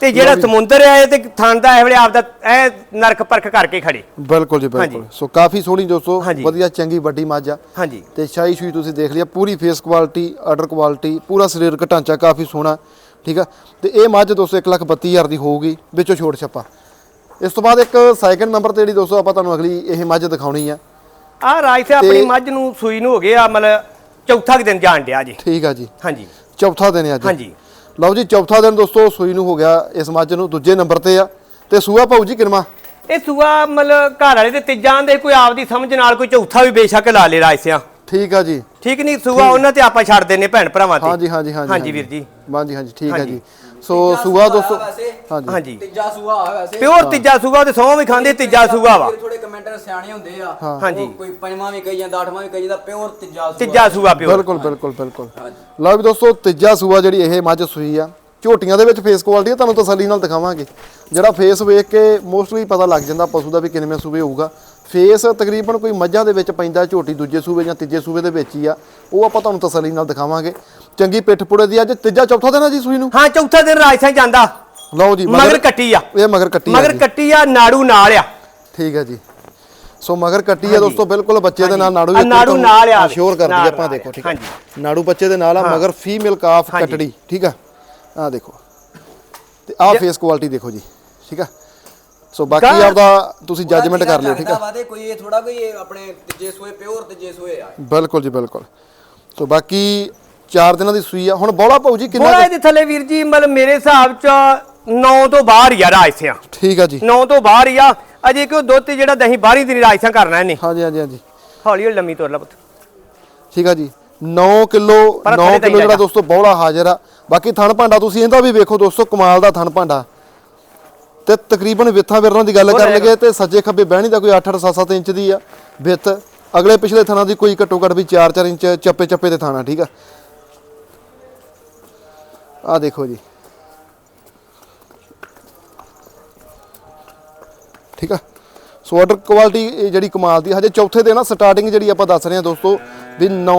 ਤੇ ਜਿਹੜਾ। ਸਮੁੰਦਰ ਹੈ ਇਹ ਤੇ ਥਣ ਦਾ ਇਹ ਵੇਲੇ ਆਪਦਾ ਐ ਨਰਕ ਪਰਖ ਕਰਕੇ ਖੜੇ ਬਿਲਕੁਲ ਜੀ ਬਿਲਕੁਲ। ਸੋ ਕਾਫੀ ਸੋਹਣੀ ਦੋਸਤੋ। ਵਧੀਆ ਚੰਗੀ ਵੱਡੀ ਮੱਝ ਆ ਹਾਂਜੀ ਤੇ ਸ਼ਾਹੀ ਸ਼ੂਈ ਤੁਸੀਂ ਦੇਖ ਲਿਆ ਪੂਰੀ ਫੇਸ ਕੁਆਲਿਟੀ ਆਰਡਰ ਕੁਆਲਿਟੀ ਪੂਰਾ ਸਰੀਰਕ ਢਾਂਚਾ ਕਾਫੀ ਸੋਹਣਾ ਠੀਕ ਆ ਤੇ ਇਹ ਮੱਝ ਦੋਸਤੋ 132000 ਦੀ ਹੋਊਗੀ ਵਿੱਚੋਂ ਛੋੜ ਛੱਪਾ ਇਸ ਤੋਂ ਬਾਅਦ ਇੱਕ ਸੈਕਿੰਡ ਨੰਬਰ ਤੇ ਜਿਹੜੀ ਦੋਸਤੋ ਆਪਾਂ ਤੁਹਾਨੂੰ ਅਗਲੀ ਇਹ ਮੱਝ ਦਿਖਾਉਣੀ ਆ। ਆ ਰਾਜ ਤੇ ਆਪਣੀ ਮੱਝ ਨੂੰ ਸੂਈ ਨੂੰ ਹੋ ਗਿਆ ਮਤਲਬ ਚੌਥਾ ਦਿਨ ਜਾਣ ਡਿਆ ਜੀ। ਠੀਕ ਆ ਜੀ। ਹਾਂਜੀ। ਚੌਥਾ ਦਿਨ ਅੱਜ ਹਾਂਜੀ। ਲਓ ਜੀ ਚੌਥਾ ਦਿਨ ਦੋਸਤੋ ਸੂਈ ਨੂੰ ਹੋ ਗਿਆ ਇਸ ਮੱਝ ਨੂੰ ਦੂਜੇ ਨੰਬਰ ਤੇ ਆ। ਤੇ ਸੂਆ ਭਾਊ ਜੀ ਕਿਨਮਾ ਇਹ ਸੂਆ ਮਤਲਬ ਘਰ ਵਾਲੇ ਤੇ ਤੀਜਾਂ ਦੇ ਕੋਈ ਆਪਦੀ ਸਮਝ ਨਾਲ ਕੋਈ ਚੌਥਾ ਵੀ ਬੇਸ਼ੱਕ ਲਾ ਲੇ ਰਾਜ ਸਿਆ। ਠੀਕ ਆ ਜੀ। ਠੀਕ ਨਹੀਂ ਸੂਆ ਉਹਨਾਂ ਤੇ ਆਪਾਂ ਛੱਡ ਦਿੰਨੇ ਭੈਣ ਭਰਾਵਾਂ ਤੇ। ਹਾਂਜੀ ਹਾਂਜੀ ਹਾਂਜੀ ਹਾਂਜੀ ਵੀਰ ਜੀ। ਹਾਂਜੀ ਹਾਂਜੀ ਠੀਕ ਹਾਂਜੀ। ਜੀ। ਸੋ ਸੂਆ ਦੋਸਤੋ। ਹਾਂਜੀ। ਹਾਂਜੀ। ਤੀਜਾ ਸੂਆ ਆ ਵੈਸੇ। ਪਿਓਰ ਤੀਜਾ ਸੂਆ ਤੇ ਸੌਂ ਵੀ ਖਾਂਦੇ ਤੀਜਾ ਸੂਆ ਵਾ। ਥੋੜੇ ਕਮੈਂਟਰ ਸਿਆਣੇ ਹੁੰਦੇ ਆ ਹਾਂਜੀ। ਕੋਈ ਪੰਜਵਾਂ ਵੀ ਕਹੀ ਜਾਂਦਾ ਅੱਠਵਾਂ ਵੀ ਕਹੀ ਜਾਂਦਾ ਪਿਓਰ ਤੀਜਾ ਸੂਆ। ਤੀਜਾ ਸੂਆ ਪਿਓਰ ਬਿਲਕੁਲ ਬਿਲਕੁਲ ਬਿਲਕੁਲ। ਲਓ ਵੀ ਦੋਸਤੋ ਤੀਜਾ ਸੂਆ ਜਿਹੜੀ ਇਹ ਮੱਝ ਸੂਈ ਆ। ਝੋਟੀਆਂ ਦੇ ਵਿੱਚ ਫੇਸ ਕੁਆਲਿਟੀ ਤੁਹਾਨੂੰ ਤਸੱਲੀ ਨਾਲ ਦਿਖਾਵਾਂਗੇ। ਜਿਹੜਾ ਫੇਸ ਵੇਖ ਕੇ ਮੋਸਟਲੀ ਪਤਾ ਲੱਗ ਜਾਂਦਾ ਪਸ਼ੂ ਦਾ ਵੀ ਕਿੰਨੇ ਸੂਬੇ ਹੋਊਗਾ। ਫੇਸ ਤਕਰੀਬਨ ਕੋਈ ਮੱਝਾਂ ਦੇ ਵਿੱਚ ਪੈਂਦਾ ਝੋਟੀ ਦੂਜੇ ਸੂਬੇ ਜਾਂ ਤੀਜੇ ਸੂਬੇ ਦੇ ਵਿੱਚ ਹੀ ਆ। ਉਹ ਆਪਾਂ ਤੁਹਾਨੂੰ ਤਸੱਲੀ ਨਾਲ ਦਿਖਾਵਾਂਗੇ। ਚੰਗੀ ਪਿੱਠ ਪੁੜੇ ਦੀ ਅੱਜ ਤੀਜਾ ਚੌਥਾ ਦਿਨ ਆ ਜੀ ਸੂਈ ਨੂੰ ਹਾਂ ਚੌਥਾ ਦਿਨ ਰਾਜ ਸਿਆ ਜਾਂਦਾ ਲਓ ਜੀ ਮਗਰ ਕੱਟੀ ਆ ਇਹ ਮਗਰ ਕੱਟੀ ਆ ਮਗਰ ਜੀ। ਕੱਟੀ ਆ ਨਾੜੂ ਨਾਲ ਆ ਠੀਕ ਹੈ ਜੀ ਸੋ ਮਗਰ ਕੱਟੀ ਹੈ ਦੋਸਤੋ ਬਿਲਕੁਲ ਬੱਚੇ ਦੇ ਨਾਲ ਨਾੜੂ ਆ ਨਾੜੂ ਨਾਲ ਆ ਸ਼ੋਰ ਕਰਦੀ ਨਾਲ ਆਪਾਂ ਨਾਲ ਦੇਖੋ ਠੀਕ ਹੈ ਹਾਂਜੀ। ਨਾੜੂ ਬੱਚੇ ਦੇ ਨਾਲ ਆ ਮਗਰ ਫੀਮੇਲ ਕਾਫ ਹਾਂਜੀ। ਕਟੜੀ ਠੀਕ ਆ ਆ ਦੇਖੋ ਤੇ ਆ ਫੇਸ ਕੁਆਲਿਟੀ ਦੇਖੋ ਜੀ ਠੀਕ ਆ ਸੋ ਬਾਕੀ ਗਾਂ- ਆਪਦਾ ਤੁਸੀਂ ਜੱਜਮੈਂਟ ਕਰ ਲਿਓ ਠੀਕ ਆ ਵਾਦੇ ਕੋਈ ਇਹ ਥੋੜਾ ਕੋਈ ਇਹ ਆਪਣੇ ਤੀਜੇ ਸੂਏ ਪਿਓਰ ਤੀਜੇ ਸੂਏ ਆ ਬਿਲਕੁਲ ਜੀ ਬਿਲਕੁਲ ਸੋ ਬਾਕੀ 4 ਦਿਨਾਂ ਦੀ ਸੂਈ ਆ। ਹੁਣ ਬੋਲਾ ਭਾਊ ਜੀ ਬੋਲਾ ਕਿੰਨਾ ਇਹਦੇ ਥੱਲੇ ਵੀਰ ਜੀ ਮਤਲਬ ਮੇਰੇ ਹਿਸਾਬ ਚ 9 ਤੋਂ ਬਾਹਰ ਹੀ ਆ ਰਾਜ ਸਿਆ ਠੀਕ ਆ ਜੀ। 9 ਤੋਂ ਬਾਹਰ ਹੀ ਆ। ਅਜੇ ਕਿ ਉਹ ਦੁੱਧ ਜਿਹੜਾ ਦਹੀਂ ਬਾਹਰੀ ਦੀ ਰਾਜ ਸਿਆ ਕਰਨਾ ਇਹਨੇ। ਹਾਂਜੀ ਹਾਂਜੀ ਹਾਂਜੀ। ਹੌਲੀ ਹੌਲੀ ਲੰਮੀ ਤੁਰ ਲਾ ਪੁੱਤ। ਠੀਕ ਆ ਜੀ। 9 ਕਿਲੋ ਪਰ 9 ਥੱਲੇ ਤਾਂ ਕਿਲੋ ਜਿਹੜਾ। ਦੋਸਤੋ ਬੌਲਾ ਹਾਜ਼ਰ ਆ। ਬਾਕੀ ਥਣ ਭਾਂਡਾ ਤੁਸੀਂ ਇਹਦਾ ਵੀ ਵੇਖੋ ਦੋਸਤੋ ਕਮਾਲ ਦਾ ਥਣ ਭਾਂਡਾ। ਤੇ ਤਕਰੀਬਨ ਵਿੱਥਾਂ ਵਿਰਨਾਂ ਦੀ ਗੱਲ ਕਰ ਲੈ ਲਈਏ ਤੇ ਸੱਜੇ ਖੱਬੇ ਬਹਿਣੀ ਦਾ ਕੋਈ 8-8 7-7 ਇੰਚ ਦੀ ਆ ਵਿੱਥ। ਅਗਲੇ ਪਿਛਲੇ ਥਣਾਂ ਦੀ ਕੋਈ ਘੱਟੋ ਘੱਟ ਵੀ 4-4 ਇੰਚ ਚੱਪੇ ਚੱਪੇ ਤੇ ਥਾਣਾ ਠੀਕ ਆ। ਆ ਦੇਖੋ ਜੀ। ਠੀਕ ਆ? ਸੋ ਆਰਡਰ ਕੁਆਲਿਟੀ ਜਿਹੜੀ ਕਮਾਲ ਦੀ। ਹਜੇ ਚੌਥੇ ਦਿਨ ਆ ਸਟਾਰਟਿੰਗ ਜਿਹੜੀ ਆਪਾਂ ਦੱਸ ਰਹੇ ਹਾਂ ਦੋਸਤੋ ਵੀ 9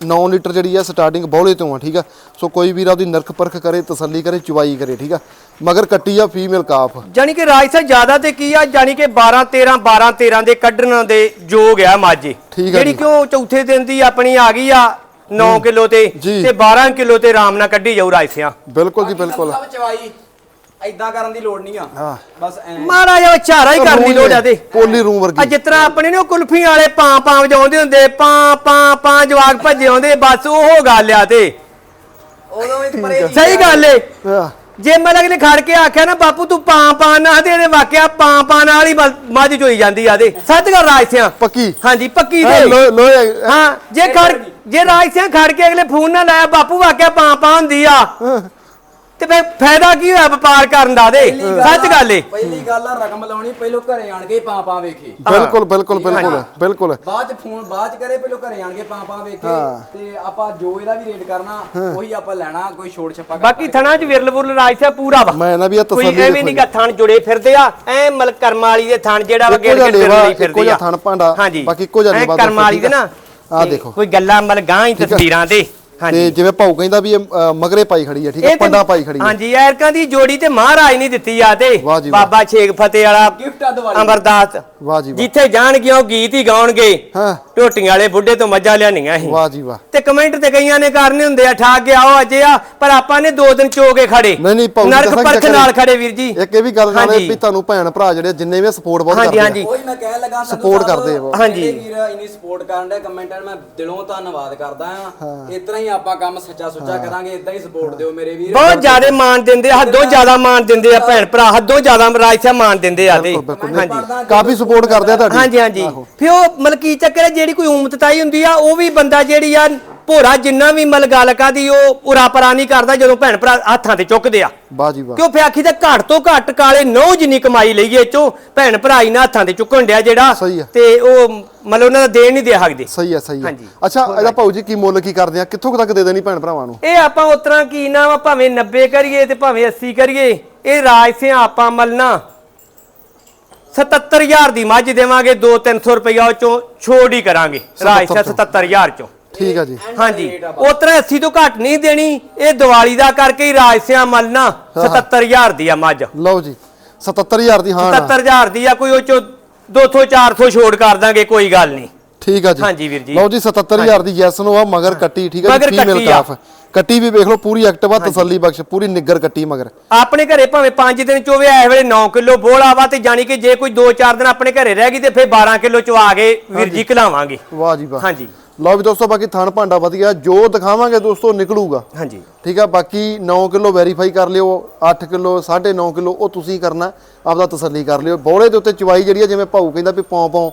9 ਲੀਟਰ ਜਿਹੜੀ ਆ ਸਟਾਰਟਿੰਗ ਬੌਲੇ ਤੋਂ ਆ ਠੀਕ ਆ? ਸੋ ਕੋਈ ਵੀਰ ਆਪਦੀ ਨਰਕ ਪਰਖ ਕਰੇ ਤਸੱਲੀ ਕਰੇ ਚੁਵਾਈ ਕਰੇ ਠੀਕ ਆ? ਮਗਰ ਕੱਟੀ ਆ ਫੀਮੇਲ ਕਾਫ ਜਾਨੀ ਕਿ ਰਾਜ ਸਾਹਿਬ ਜ਼ਿਆਦਾ ਤੇ ਕੀ ਆ ਜਾਨੀ ਕਿ 12 13 12 13 ਦੇ ਕੱਢਣ ਦੇ ਯੋਗ ਆ ਮਾਝੇ। ਜਿਹੜੀ। ਕਿਉਂ ਚੌਥੇ ਦਿਨ ਦੀ ਆਪਣੀ ਆ ਗਈ ਆ 9 ਕਿਲੋ ਤੇ ਜੀ। ਤੇ 12 ਕਿਲੋ ਤੇ ਆਰਾਮ ਨਾਲ ਕੱਢੀ ਜਾਊ ਰਾਜ ਸਿਆ। ਬਿਲਕੁਲ ਜੀ ਬਿਲਕੁਲ। ਸਭ ਚਵਾਈ ਐਦਾਂ ਕਰਨ ਦੀ ਲੋੜ ਨਹੀਂ ਆ। ਹਾਂ। ਬਸ ਐ। ਮਹਾਰਾਜਾ ਚਾਰਾ ਹੀ ਕਰਨ ਦੀ ਲੋੜ ਆ ਤੇ। ਪੋਲੀ ਰੂਮ ਆ ਵਰਗੀ ਜਿਸ ਤਰ੍ਹਾਂ ਆਪਣੇ ਨੇ ਉਹ ਕੁਲਫੀ ਵਾਲੇ ਪਾਂ ਪਾਂ ਵਜਾਉਂਦੇ ਹੁੰਦੇ ਪਾਂ ਪਾਂ ਪਾਂ ਜਵਾਕ ਭੱਜੇ ਆਉਂਦੇ ਬਸ ਉਹ ਗੱਲ ਆ ਤੇ। ਉਦੋਂ ਵੀ ਪਰੇ ਸਹੀ ਗੱਲ ਏ। ਆਹ, ਜੇ ਮੈਂ ਲਗਨੇ ਖੜ ਕੇ ਆਖਿਆ ਨਾ ਬਾਪੂ ਤੂੰ ਪਾਂ ਪਾਂ ਨਾ ਤੇ ਇਹਨੇ ਵਾਕਿਆ ਪਾਂ ਪਾਂ ਨਾਲ ਹੀ ਮੱਝ ਚੋਈ ਜਾਂਦੀ ਆ ਤੇ। ਸੱਚ ਗੱਲ ਰਾਜ ਸਿਆ। ਪੱਕੀ? ਹਾਂਜੀ ਪੱਕੀ ਹਾਂ, ਤੇ ਲੋ ਲੋ ਹਾਂ ਜੇ ਖੜ ਜੇ ਰਾਜ ਸਿਆ ਖੜ ਕੇ ਅਗਲੇ ਫੋਨ ਨਾ ਲਾਇਆ ਬਾਪੂ ਵਾਕਿਆ ਪਾਂ ਪਾਂ ਹੁੰਦੀ ਆ। ਤੇ ਫਿਰ ਫਾਇਦਾ ਕੀ ਹੋਇਆ ਵਪਾਰ ਕਰਨ ਦਾ ਦੇ? ਸੱਚ ਆ- ਗੱਲ ਏ। ਪਹਿਲੀ ਗੱਲ ਆ ਰਕਮ ਲਾਉਣੀ ਪਹਿਲੋਂ ਘਰੇ ਆਣ ਕੇ ਪਾਂ ਪਾਂ ਵੇਖੇ। ਬਿਲਕੁਲ ਬਿਲਕੁਲ ਬਿਲਕੁਲ ਬਿਲਕੁਲ। ਬਾਅਦ ਚ ਫੋਨ ਬਾਅਦ ਚ ਕਰੇ ਪਹਿਲੋਂ ਘਰੇ ਆਣ ਕੇ ਪਾਂ ਪਾਂ ਵੇਖੇ। ਤੇ ਆਪਾਂ ਜੋ ਇਹਦਾ ਵੀ ਰੇਟ ਕਰਨਾ ਉਹੀ ਆਪਾਂ ਲੈਣਾ ਕੋਈ ਛੋੜ ਛੱਪਾ ਕਰ ਬਾਕੀ ਥਣਾ ਚ ਵਿਰਲ ਵੁਰਲ ਰਾਜਸਾ ਪੂਰਾ ਵਾ। ਮੈਂ ਨਾ ਵੀ ਇਹ ਕੋਈ ਤਸੱਲੀ ਐਵੇਂ ਨਹੀਂ ਗਾ ਥਣ ਜੁੜੇ ਫਿਰਦੇ ਆ। ਐ ਮਲ ਕਰਮ ਵਾਲੀ ਦੇ ਥਣ ਜਿਹੜਾ ਵਾ ਇੱਕੋ ਗੇੜ ਜਿਹਾ ਕੇ ਲੇਵਾ, ਫਿਰਦੀ ਇੱਕੋ ਫਿਰਦੀ ਜਿਹਾ ਆ। ਥਣ ਭਾਂਡਾ, ਬਾਕੀ ਇੱਕੋ ਜਿਹਾ ਕਰਮ ਵਾਲੀ ਦੇ ਠੀਕ ਆ। ਦੇਖੋ। ਕੋਈ ਗੱਲਾਂ ਮਲ ਗਾਂ ਹੀ ਤਸਵੀਰਾਂ ਦੇ ਤੇ ਹਾਂਜੀ। ਜਿਵੇਂ ਭਾਊ ਕਹਿੰਦਾ ਵੀ ਇਹ ਮਗਰੇ ਪਾਈ ਖੜੀ ਹੈ ਠੀਕ ਹੈ ਪੰਡਾ ਪਾਈ ਖੜੀ ਹੈ ਹਾਂਜੀ ਐਰਕਾਂ ਦੀ ਜੋੜੀ ਤੇ ਮਹਾਰਾਜ ਨਹੀਂ ਦਿੱਤੀ ਆ ਤੇ। ਬਾਬਾ ਛੇਕ ਫਤਿਹ ਵਾਲਾ ਗਿਫਟ ਆ ਦਿਵਾਲੀ। ਅਮਰਦਾਸ। ਵਾਹ ਜੀ ਵਾਹ। ਜਿੱਥੇ ਜਾਣਗੇ ਉਹ ਗੀਤ ਹੀ ਗਾਉਣਗੇ। ਹਾਂ। ਟੋਟੀਆਂ ਵਾਲੇ ਬੁੱਢੇ ਤੋਂ ਮੱਝਾਂ ਲਿਆਣੀਆਂ ਸੀ। ਵਾਹ ਜੀ ਵਾਹ। ਤੇ ਕਮੈਂਟ ਤੇ ਕਈਆਂ ਨੇ ਕਰਨੇ ਹੁੰਦੇ ਆ ਠਾਕ ਗਿਆ ਉਹ ਅਜੇ ਆ ਪਰ ਆਪਾਂ ਨੇ ਦੋ ਦਿਨ ਚੋ ਕੇ ਖੜੇ। ਨਹੀਂ ਨਹੀਂ ਜੀ ਨਰਕ ਕੀ ਪਰਖ ਨਾਲ ਹੈ? ਖੜੇ ਵੀਰ ਜੀ। ਇੱਕ ਇਹ ਵੀ ਗੱਲ ਨਾਲ ਹਾਂਜੀ। ਵੀ ਤੁਹਾਨੂੰ ਭੈਣ ਭਰਾ ਜਿਹੜੇ ਜਿੰਨੇ ਵੀ ਸਪੋਰਟ ਬਹੁਤ ਹਾਂਜੀ, ਕਰਦੇ ਆ। ਹਾਂਜੀ। ਉਹੀ ਮੈਂ ਕਹਿਣ ਲੱਗਾ ਸਾਹਿਬ, ਕਰਦੇ ਆ ਉਹ। ਹਾਂਜੀ। ਵੀਰ ਇਨੀ ਸਪੋਰਟ ਕਰਨ ਦੇ ਕਮੈਂਟਾਂ ਮੈਂ ਦਿਲੋਂ ਧੰਨਵਾਦ ਕਰਦਾ ਆ। ਇਤਨਾ ਹੀ ਆਪਾਂ ਕੰਮ ਸੱਚਾ ਸੁੱਚਾ ਕਰਾਂਗੇ ਇਦਾਂ ਹੀ ਸਪੋਰਟ ਦਿਓ ਮੇਰੇ ਵੀਰ। ਬਹੁਤ ਜ਼ਿਆਦਾ ਮਾਣ ਦਿੰਦੇ ਆ ਹੱਦੋਂ ਜ਼ਿਆਦਾ ਮਾਣ ਦਿੰਦੇ ਆ ਭੈਣ ਭਰਾ ਹੱਦੋਂ ਜ਼ਿਆਦਾ ਰਾਜਸਾ ਮਾਣ ਦਿੰਦੇ ਆ ਤੇ। ਬਿਲਕੁਲ, ਹਾਂਜੀ। ਕਾਫੀ ਸਪੋਰਟ ਕਰਦੇ ਆ ਤੁਹਾਡੀ। ਹਾਂਜੀ ਹਾਂਜੀ। ਫਿਰ ਉਹ ਮਤਲਬ ਕੀ ਚੱਕਰ ਹੈ ਜਿਹੜੀ ਕੋਈ ਉਮਤਤਾਈ ਹੁੰਦੀ ਆ ਉਹ ਵੀ ਬੰਦਾ ਜਿਹੜੀ ਆ ਭੋਰਾ ਜਿੰਨਾ ਵੀ ਮਲ ਗੱਲ ਕਾਦੀ ਉਹ ਉਰਾ ਪਰਾ ਨਹੀਂ ਕਰਦਾ ਜਦੋਂ ਭੈਣ ਭਰਾ ਹੱਥਾਂ ਤੇ ਚੁੱਕਦੇ ਆ। ਵਾਹ ਜੀ ਵਾਹ। ਕਿਉਂ ਫੇ ਆਖੀ ਤੇ ਘੱਟ ਤੋਂ ਘੱਟ ਕਾਲੇ ਨੌ ਜਿੰਨੀ ਕਮਾਈ ਲਈਏ ਚੋਂ ਭੈਣ ਭਰਾ ਹੀ ਨਾ ਹੱਥਾਂ ਤੇ ਚੁੱਕਣ ਡਿਆ ਜਿਹੜਾ ਸਹੀ ਆ। ਤੇ ਉਹ ਮਤਲਬ ਉਹਨਾਂ ਦਾ ਦੇਣ ਨਹੀਂ ਦੇ ਸਕਦੇ। ਸਹੀ ਹੈ ਸਹੀ ਹੈ ਹਾਂਜੀ। ਅੱਛਾ ਇਹਦਾ ਭਾਊ ਜੀ ਕੀ ਮੁੱਲ ਕੀ ਕਰਦੇ ਆ? ਕਿੱਥੋਂ ਕੁ ਤੱਕ ਦੇ ਦੇਣੀ ਭੈਣ ਭਰਾਵਾਂ ਨੂੰ? ਇਹ ਆਪਾਂ ਉਤਰਾ ਕੀ ਨਾ ਵਾ ਭਾਵੇਂ 90 ਕਰੀਏ ਤੇ ਭਾਵੇਂ 80 ਕਰੀਏ। ਇਹ ਰਾਜ ਸੇ ਆਪਾਂ ਮਲਣਾ 77000 ਦੀ ਮੱਝ ਦੇਵਾਂਗੇ 2-300 ਰੁਪਇਆ ਉਹ ਚੋਂ ਛੋੜ ਹੀ ਕਰਾਂਗੇ। ਰਾਜ ਸੇ 77000 ਚੋਂ। ਠੀਕ ਆ ਜੀ। ਹਾਂਜੀ। ਉਤਰਾ 80 ਤੋਂ ਘੱਟ ਨਹੀਂ ਦੇਣੀ। ਇਹ ਦੀਵਾਲੀ ਦਾ ਕਰਕੇ ਹੀ ਰਾਜ ਸਿਆ ਮਲਣਾ 77000 ਦੀ ਆ ਮੱਝ। ਲਓ ਜੀ 77000 ਦੀ ਹਾਂ ਨਾ। 77000 ਦੀ ਆ ਕੋਈ ਉਹ ਚੋਂ 200 400 ਛੋੜ ਕਰ ਦਾਂਗੇ ਕੋਈ ਗੱਲ ਨਹੀਂ। ਠੀਕ ਆ ਜੀ। ਹਾਂਜੀ ਵੀਰ ਜੀ। ਲਓ ਜੀ 77000 ਦੀ ਯੈਸ ਨੂੰ ਆ ਮਗਰ ਕੱਟੀ ਠੀਕ ਆ ਜੀ ਫੀਮੇਲ। ਕਾਫ ਕੱਟੀ ਵੀ ਵੇਖ ਲਓ ਪੂਰੀ ਐਕਟਿਵ ਆ ਤਸੱਲੀ ਬਖਸ਼ ਪੂਰੀ ਨਿੱਗਰ ਕੱਟੀ ਮਗਰ। ਆਪਣੇ ਘਰੇ ਭਾਵੇਂ 5 ਦਿਨ ਚੋਵੇ ਐ ਵੇਲੇ 9 ਕਿਲੋ ਬੋਲਾ ਵਾ ਤੇ ਜਾਨੀ ਕਿ ਜੇ ਕੋਈ 2-4 ਦਿਨ ਆਪਣੇ ਘਰੇ ਰਹਿ ਗਈ ਤੇ ਫਿਰ 12 ਕਿਲੋ ਚਵਾ ਕੇ ਵੀਰ ਜੀ ਖਿਲਾਵਾਂਗੇ ਵਾਹ ਜੀ ਵਾਹ। ਹਾਂਜੀ। ਲਓ ਵੀ ਦੋਸਤੋ ਬਾਕੀ ਥਣ ਭਾਂਡਾ ਵਧੀਆ ਜੋ ਦਿਖਾਵਾਂਗੇ ਦੋਸਤੋ ਨਿਕਲੂਗਾ। ਹਾਂਜੀ। ਠੀਕ ਆ ਬਾਕੀ 9 ਕਿਲੋ ਵੈਰੀਫਾਈ ਕਰ ਲਿਓ 8 ਕਿਲੋ 9.5 ਕਿਲੋ ਉਹ ਤੁਸੀਂ ਕਰਨਾ ਆਪਦਾ ਤਸੱਲੀ ਕਰ ਲਿਓ। ਬੋਲੇ ਦੇ ਉੱਤੇ ਚਵਾਈ ਜਿਹੜੀ ਆ ਜਿਵੇਂ ਭਾਊ ਕਹਿੰਦਾ ਵੀ ਪੌਂ ਪੌਂ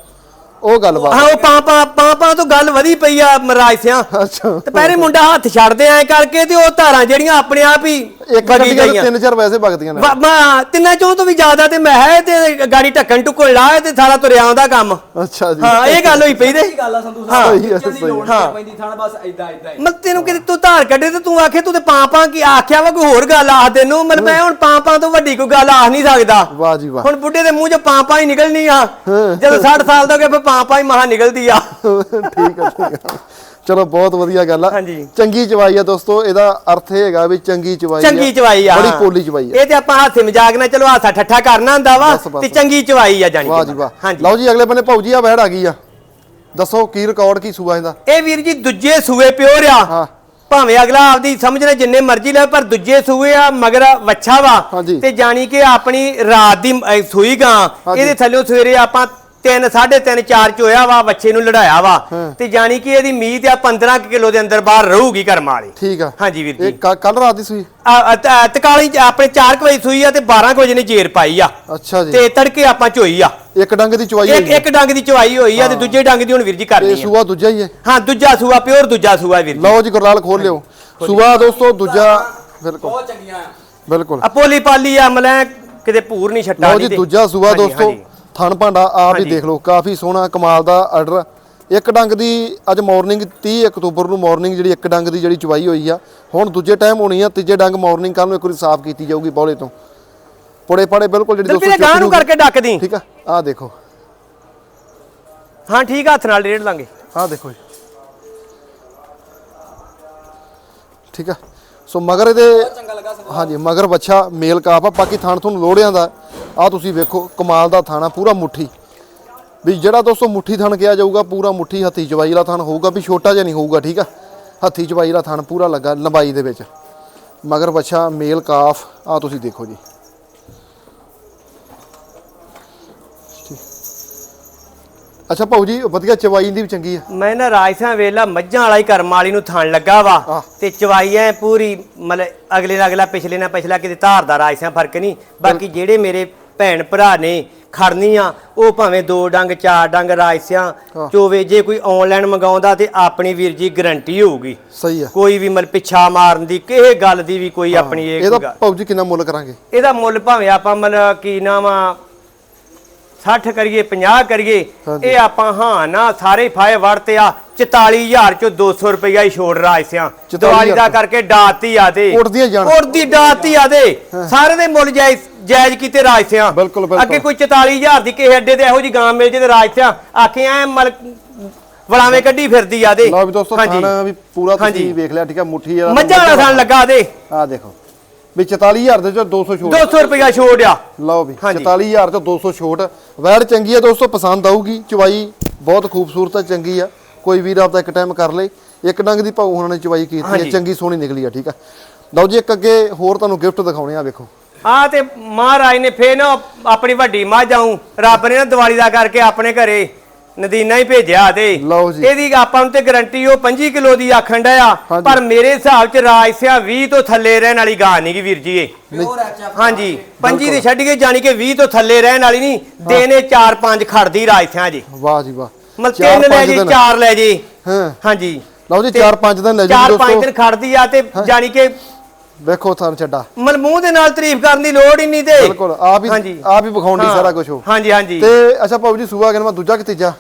ਉਹ ਗੱਲਬਾਤ। ਹਾਂ ਉਹ ਪਾਂ ਪਾਂ ਪਾਂ ਪਾਂ ਤੋਂ ਗੱਲ ਵਧੀ ਪਈ ਆ ਮਹਾਰਾਜ ਸਿਆ। ਅੱਛਾ। ਤੇ ਪਹਿਰੇ ਮੁੰਡਾ ਹੱਥ ਛੱਡਦੇ ਐ ਕਰਕੇ ਤੇ ਉਹ ਧਾਰਾਂ ਜਿਹੜੀਆਂ ਆਪਣੇ ਆਪ ਹੀ ਇੱਕ ਗੱਡੀਆਂ ਗਈਆਂ। ਤਿੰਨ ਚਾਰ ਵੈਸੇ ਵਗਦੀਆਂ ਨੇ। ਵਾ- ਮੈਂ ਤਿੰਨਾਂ ਚੋਂ ਤੋਂ ਵੀ ਜ਼ਿਆਦਾ ਤੇ ਮੈਂ ਹੈ ਤੇ ਗਾੜੀ ਢੱਕਣ ਟੁੱਕਣ ਲਾਏ ਤੇ ਸਾਰਾ ਤੁਰਿਆ ਆਉਂਦਾ ਕੰਮ। ਅੱਛਾ ਜੀ। ਹਾਂ ਇਹ ਗੱਲ ਹੋਈ ਪਈ ਤੇ। ਸਹੀ ਗੱਲ ਆ ਸੰਧੂ ਹਾਂ, ਸਾਹਿਬ ਸਹੀ ਆ, ਖਿੱਚਣ ਦੀ ਸਹੀ। ਲੋੜ ਹਾਂ। ਨਹੀਂ ਪੈਂਦੀ ਥਾਣਾ ਬਸ ਇਦਾਂ ਇਦਾਂ ਹੀ। ਮਤ ਤੈਨੂੰ ਕਿਤੇ ਤੂੰ ਧਾਰ ਕੱਢੇ ਤੇ ਤੂੰ ਆਖੇ ਤੂੰ ਤੇ ਪਾਂ ਪਾਂ ਕੀ ਆਖਿਆ ਵਾ ਕੋਈ ਹੋਰ ਗੱਲ ਆਖ ਤੈਨੂੰ? ਮਤਲਬ ਮੈਂ ਹੁਣ ਪਾਂ ਪਾਂ ਤੋਂ ਵੱਡੀ ਕੋਈ ਗੱਲ ਆਖ ਨਹੀਂ ਸਕਦਾ। ਵਾਹ ਜੀ ਵਾਹ। ਹੁਣ ਬੁੱਢੇ ਦੇ ਮੂੰਹ 'ਚ ਪਾਂ ਪਾਂ ਹੀ ਨਿਕਲਣੀ ਆ। ਜਦੋਂ 60 ਸਾਲ ਦਾ ਹੋ ਗਿਆ ਫਿਰ ਪਾਂ ਪਾਂ ਹੀ ਮਹਾ ਨਿਕਲਦੀ ਆ। ਠੀਕ ਆ ਠੀਕ ਆ। ਚਲੋ ਬਹੁਤ ਵਧੀਆ ਗੱਲ ਆ ਹਾਂਜੀ। ਚੰਗੀ ਚਵਾਈ ਆ ਦੋਸਤੋ ਇਹਦਾ ਅਰਥ ਇਹ ਹੈਗਾ ਵੀ ਚੰਗੀ ਚਵਾਈ ਚੰਗੀ ਚਵਾਈ ਆ ਬੜੀ। ਪੋਲੀ ਚਵਾਈ ਆ ਇਹ ਤੇ ਆਪਾਂ ਹਾਸੇ ਮਜ਼ਾਕ ਨਾਲ ਚਲੋ ਹਾਸਾ ਠੱਠਾ ਕਰਨਾ ਹੁੰਦਾ ਵਾ ਬਸ, ਬਸ, ਤੇ। ਚੰਗੀ ਚਵਾਈ ਆ ਜਾਨੀ ਵਾਹ। ਜੀ ਵਾਹ ਹਾਂਜੀ ਲਓ ਜੀ ਅਗਲੇ ਬੰਨੇ ਭਾਊ ਜੀ ਆ ਵਹਿੜ ਆ ਗਈ ਆ ਦੱਸੋ ਕੀ ਰਿਕਾਰਡ ਕੀ ਸੂਆ ਇਹਦਾ ਇਹ ਵੀਰ ਜੀ ਦੂਜੇ ਸੂਏ ਪਿਓਰ ਆ ਹਾਂ। ਭਾਵੇਂ ਅਗਲਾ ਆਪਦੀ ਸਮਝ ਲੈ ਜਿੰਨੇ ਮਰਜ਼ੀ ਲੈ ਪਰ ਦੂਜੇ ਸੂਏ ਆ ਮਗਰ ਵੱਛਾ ਵਾ ਹਾਂਜੀ। ਤੇ ਜਾਣੀ ਕਿ ਆਪਣੀ ਰਾਤ ਦੀ ਅਹ, ਸੂਈ ਗਾਂ ਹਾਂਜੀ। ਇਹਦੇ ਥੱਲੇ ਸਵੇਰੇ ਆਪਾਂ 3 3.5 4 ਚੋਇਆ ਵਾ ਵੱਛੇ ਨੂੰ ਲੜਾਇਆ ਵਾ। ਤੇ ਜਾਣੀ ਕਿ ਇਹਦੀ ਮੀਤ ਆ 15 ਕੁ ਕਿਲੋ ਦੇ ਅੰਦਰ ਬਾਹਰ ਰਹੂਗੀ ਕਰਮ ਵਾਲੀ। ਠੀਕ ਆ। ਹਾਂਜੀ ਵੀਰ ਇਹ ਜੀ ਕੱਲ ਰਾਤ ਦੀ ਸੂਈ? ਆ, ਤ- ਅ, ਤਕਾਲੀ ਚ ਆਪਣੇ 4 ਵਜੇ ਸੂਈ ਆ ਤੇ 12 ਵਜੇ ਨੇ ਜੇਰ ਪਾਈ ਆ। ਅੱਛਾ ਜੀ। ਤੇ ਤੜਕੇ ਆਪਾਂ ਚੋਈ ਆ। ਇੱਕ ਡੰਗ ਦੀ ਚਵਾਈ ਇੱਕ ਹੋਈ ਇੱਕ ਡੰਗ ਦੀ ਚਵਾਈ ਹੋਈ ਆ ਤੇ ਦੂਜੇ ਡੰਗ ਦੀ ਹੁਣ ਵੀਰ ਜੀ ਇਹ ਕਰਨੀ ਆ। ਸੂਆ ਦੂਜਾ ਹੀ ਹੈ ਹਾਂ ਦੂਜਾ ਸੂਆ ਪਿਓਰ ਦੂਜਾ ਸੂਆ ਵੀਰ ਜੀ। ਲਓ ਜੀ ਗੁਰਲਾਲ ਖੋਲ ਲਿਓ। ਸੂਆ ਦੋਸਤੋ ਦੂਜਾ ਬਿਲਕੁਲ। ਬਹੁਤ ਚੰਗੀਆਂ ਆ। ਬਿਲਕੁਲ। ਆ ਪੋਲੀ ਪਾਲੀ ਆ ਮਲੈ ਕਿਤੇ ਭੂਰ ਨਹੀਂ ਛੱਟਾ ਲਓ ਜੀ ਦੂਜਾ ਸੂਆ ਦੋਸਤੋ। ਥਣ ਭਾਂਡਾ ਆਪ ਹੀ। ਦੇਖ ਲਓ ਕਾਫੀ ਸੋਹਣਾ ਕਮਾਲ ਦਾ ਆਰਡਰ ਇੱਕ ਡੰਗ ਦੀ ਅੱਜ ਮਾਰਨਿੰਗ 30 ਅਕਤੂਬਰ ਨੂੰ ਮਾਰਨਿੰਗ ਜਿਹੜੀ ਇੱਕ ਡੰਗ ਦੀ ਜਿਹੜੀ ਚਵਾਈ ਹੋਈ ਆ ਹੁਣ ਦੂਜੇ ਟਾਈਮ ਹੋਣੀ ਆ ਤੀਜੇ ਡੰਗ ਮਾਰਨਿੰਗ ਕੱਲ ਨੂੰ ਇੱਕ ਵਾਰੀ ਸਾਫ਼ ਕੀਤੀ ਜਾਊਗੀ ਬੌਲੇ ਤੋਂ। ਪੜੇ ਪੜੇ ਬਿਲਕੁਲ ਜਿਹੜੀ ਦੋਸਤੋ ਗਾਂ ਨੂੰ ਚੁੱਕ ਕਰਕੇ ਡੱਕਦੀ। ਠੀਕ ਆ ਆਹ ਦੇਖੋ। ਹਾਂ ਠੀਕ ਆ, ਹੱਥ ਨਾਲ ਰੇੜ ਲਾਂਗੇ। ਆਹ ਦੇਖੋ ਜੀ। ਠੀਕ ਆ। ਸੋ ਮਗਰ ਇਹਦੇ ਹਾਂਜੀ ਮਗਰ ਬੱਚਾ ਮੇਲ ਕਾਪ ਆ ਬਾਕੀ ਥਾਣ ਤੁਹਾਨੂੰ ਲੋੜਿਆਂ ਦਾ ਆ ਤੁਸੀਂ ਵੇਖੋ ਕਮਾਲ ਦਾ ਥਾਣਾ ਪੂਰਾ ਮੁੱਠੀ। ਵੀ ਜਿਹੜਾ ਦੋਸਤੋ ਮੁੱਠੀ ਥਣ ਕਿਹਾ ਜਾਊਗਾ ਪੂਰਾ ਮੁੱਠੀ ਹੱਥੀ ਚਵਾਈ ਵਾਲਾ ਥਣ ਹੋਊਗਾ ਵੀ ਛੋਟਾ ਜਿਹਾ ਨਹੀਂ ਹੋਊਗਾ ਠੀਕ ਆ? ਹੱਥੀ ਚਵਾਈ ਵਾਲਾ ਥਣ ਪੂਰਾ ਲੱਗਾ ਲੰਬਾਈ ਦੇ ਵਿੱਚ। ਮਗਰ ਬੱਚਾ ਮੇਲ ਕਾਫ ਆ ਤੁਸੀਂ ਦੇਖੋ ਜੀ। ਅੱਛਾ ਭਾਊ ਜੀ ਵਧੀਆ ਚਵਾਈ ਦੀ ਵੀ ਚੰਗੀ ਆ। ਮੈਂ ਨਾ ਰਾਜਸਾਂ ਵੇਲਾ ਮੱਝਾਂ ਵਾਲਾ ਹੀ ਕਰਮ ਵਾਲੀ ਨੂੰ ਥਣ ਲੱਗਾ। ਵਾ ਤੇ ਚਵਾਈ ਐ ਪੂਰੀ ਮਤਲਬ ਅਗਲੇ ਨਾਲ ਅਗਲਾ ਪਿਛਲੇ ਨਾਲ ਪਿਛਲਾ ਕਿਤੇ ਧਾਰ ਦਾ ਰਾਜਸਾਂ ਫ਼ਰਕ ਨਹੀਂ। ਬਾਕੀ ਜਿਹੜੇ ਮੇਰੇ ਭੈਣ ਭਰਾ ਨੇ ਖੜਨੀਆਂ ਉਹ ਭਾਵੇਂ ਦੋ ਡੰਗ ਚਾਰ ਡੰਗ ਰਾਜਸਿਆਂ ਚੋਵੇ ਜੇ ਕੋਈ ਆਨਲਾਈਨ ਮੰਗਾਉਂਦਾ ਤੇ ਆਪਣੀ ਵੀਰ ਜੀ ਗਰੰਟੀ ਹੋਊਗੀ। ਸਹੀ ਆ। ਕੋਈ ਵੀ ਮਲ ਪਿੱਛਾ ਮਾਰਨ ਦੀ ਕਿਸੇ ਗੱਲ ਦੀ ਵੀ ਕੋਈ ਆਪਣੀ ਇਹ ਇਹਦਾ ਭਾਊ ਜੀ ਕਿੰਨਾ ਮੁੱਲ ਕਰਾਂਗੇ? ਇਹਦਾ ਮੁੱਲ ਭਾਵੇਂ ਆਪਾਂ ਮਤਲਬ ਕੀ ਨਾਮ ਆ 60 ਕਰੀਏ 50 ਕਰੀਏ। ਇਹ ਆਪਾਂ ਹਾਂ ਨਾ ਸਾਰੇ ਫਾਇ ਵੜਤੇ ਆ 44000 ਚੋਂ 200 ਰੁਪਇਆ ਹੀ ਛੋੜ ਰਾਜਸਿਆਂ 44,000 ਦੀਵਾਲੀ ਦਾ ਕਰਕੇ ਡਾਤੀ ਆ ਦੇ ਉੱਡਦੀਆਂ ਜਾਣ। ਉੜਦੀ ਡਾਤੀ ਆ ਦੇ ਸਾਰੇ ਦੇ ਮੁੱਲ ਜਾਇਜ਼ ਜਾਇਜ਼ ਕੀਤੇ ਰਾਜਸਿਆਂ। ਅੱਗੇ ਕੋਈ 44000 ਦੀ ਕਿਸੇ ਅੱਡੇ ਤੇ ਇਹੋ ਜੀ ਗਾਂ ਮਿਲ ਜੇ ਤੇ ਰਾਜਸਿਆਂ ਆਖੇ ਐ ਮਲ ਵਲਾਵੇਂ ਕੱਢੀ ਫਿਰਦੀ ਆ ਦੇ ਲਓ ਵੀ ਦੋਸਤੋ। ਥਾਣਾ ਵੀ ਪੂਰਾ ਤੁਸੀਂ। ਵੇਖ ਲਿਆ ਠੀਕ ਆ ਮੁੱਠੀ ਵਾਲਾ ਮੱਝਾਂ ਵਾਲਾ ਥਣ ਲੱਗਾ ਦੇ ਆ ਦੇਖੋ ਵੀ 44000 ਦੇ ਚੋਂ 200 ਛੋਟ। 200 ਰੁਪਇਆ ਛੋੜ ਆ। ਲਓ ਵੀ ਹਾਂਜੀ। 44000 ਤੋਂ 200 ਛੋਟ। ਵੈੜ ਚੰਗੀ ਆ ਦੋਸਤੋ ਪਸੰਦ ਆਊਗੀ। ਚਵਾਈ ਬਹੁਤ ਖੂਬਸੂਰਤ ਆ ਚੰਗੀ ਆ। ਕੋਈ ਵੀਰ ਆਪਦਾ ਇੱਕ ਟਾਈਮ ਕਰ ਲੇ। ਇੱਕ ਡੰਗ ਦੀ ਭਾਊ ਉਹਨਾਂ ਨੇ ਚਵਾਈ ਕੀਤੀ ਹੈ। ਚੰਗੀ ਸੋਹਣੀ ਨਿਕਲੀ ਆ ਠੀਕ ਆ। ਲਓ ਜੀ ਇੱਕ ਅੱਗੇ ਹੋਰ ਤੁਹਾਨੂੰ ਗਿਫਟ ਦਿਖਾਉਣੇ ਆ ਵੇਖੋ। ਆ ਤੇ ਮਹਾਰਾਜ ਨੇ ਫੇਰ ਨਾ ਆਪਣੀ ਵੱਡੀ ਮੱਝ ਆਉਂ ਰੱਬ ਨੇ ਨਾ ਦੀਵਾਲੀ ਦਾ ਕਰਕੇ ਆਪਣੇ ਘਰੇ ਨਦੀਨਾ ਹੀ ਭੇਜਿਆ ਤੇ। ਲਓ ਜੀ। ਇਹਦੀ ਆਪਾਂ ਨੂੰ ਤੇ ਗਰੰਟੀ ਉਹ 25 ਕਿਲੋ ਦੀ ਆਖਣ ਡਿਆ। ਪਰ ਮੇਰੇ ਹਿਸਾਬ ਚ ਰਾਜਸਿਆ 20 ਤੋਂ ਥੱਲੇ ਰਹਿਣ ਵਾਲੀ ਗਾਂ ਨਹੀਂ ਗੀ ਵੀਰ ਜੀ ਇਹ। ਹਾਂਜੀ 25 ਦੇ ਛੱਡ ਕੇ ਜਾਣੀ ਕਿ 20 ਤੋਂ ਥੱਲੇ ਰਹਿਣ ਵਾਲੀ ਨਹੀਂ ਦੇਨੇ 4-5 ਖੜਦੀ ਰਾਜਸਿਆ ਜੀ ਵਾਹ ਜੀ ਵਾਹ। ਮਤਲਬ ਚਾਰ ਤਿੰਨ ਲੈ ਪੰਜ ਜੀ ਦਿਨ। ਚਾਰ ਲੈ ਜੀ। ਹਾਂ। ਹਾਂਜੀ। ਲਓ ਜੀ ਤੇ 4-5 ਦਿਨ ਲੈ ਜੀ ਚਾਰ ਪੰਜ ਦੋਸਤੋ। ਦਿਨ ਖੜਦੀ ਆ ਤੇ ਜਾਣੀ ਕਿ ਵੇਖੋ ਥਾਂ ਛੱਡਾ। ਮਲ ਮੂੰਹ ਦੇ ਨਾਲ ਤਾਰੀਫ ਕਰਨ ਦੀ ਲੋੜ ਹੀ ਨਹੀਂ ਤੇ। ਬਿਲਕੁਲ ਆਪ ਹੀ। ਆਪ ਹੀ ਵਿਖਾਉਣ ਦੀ ਸਾਰਾ ਕੁਝ ਹੋ ਹਾਂਜੀ ਹਾਂਜੀ। ਤੇ ਅੱਛਾ ਭਾਊ ਜੀ ਸੂਆ ਕਿਨਵਾ ਦੂਜਾ ਕਿ ਤੀਜਾ?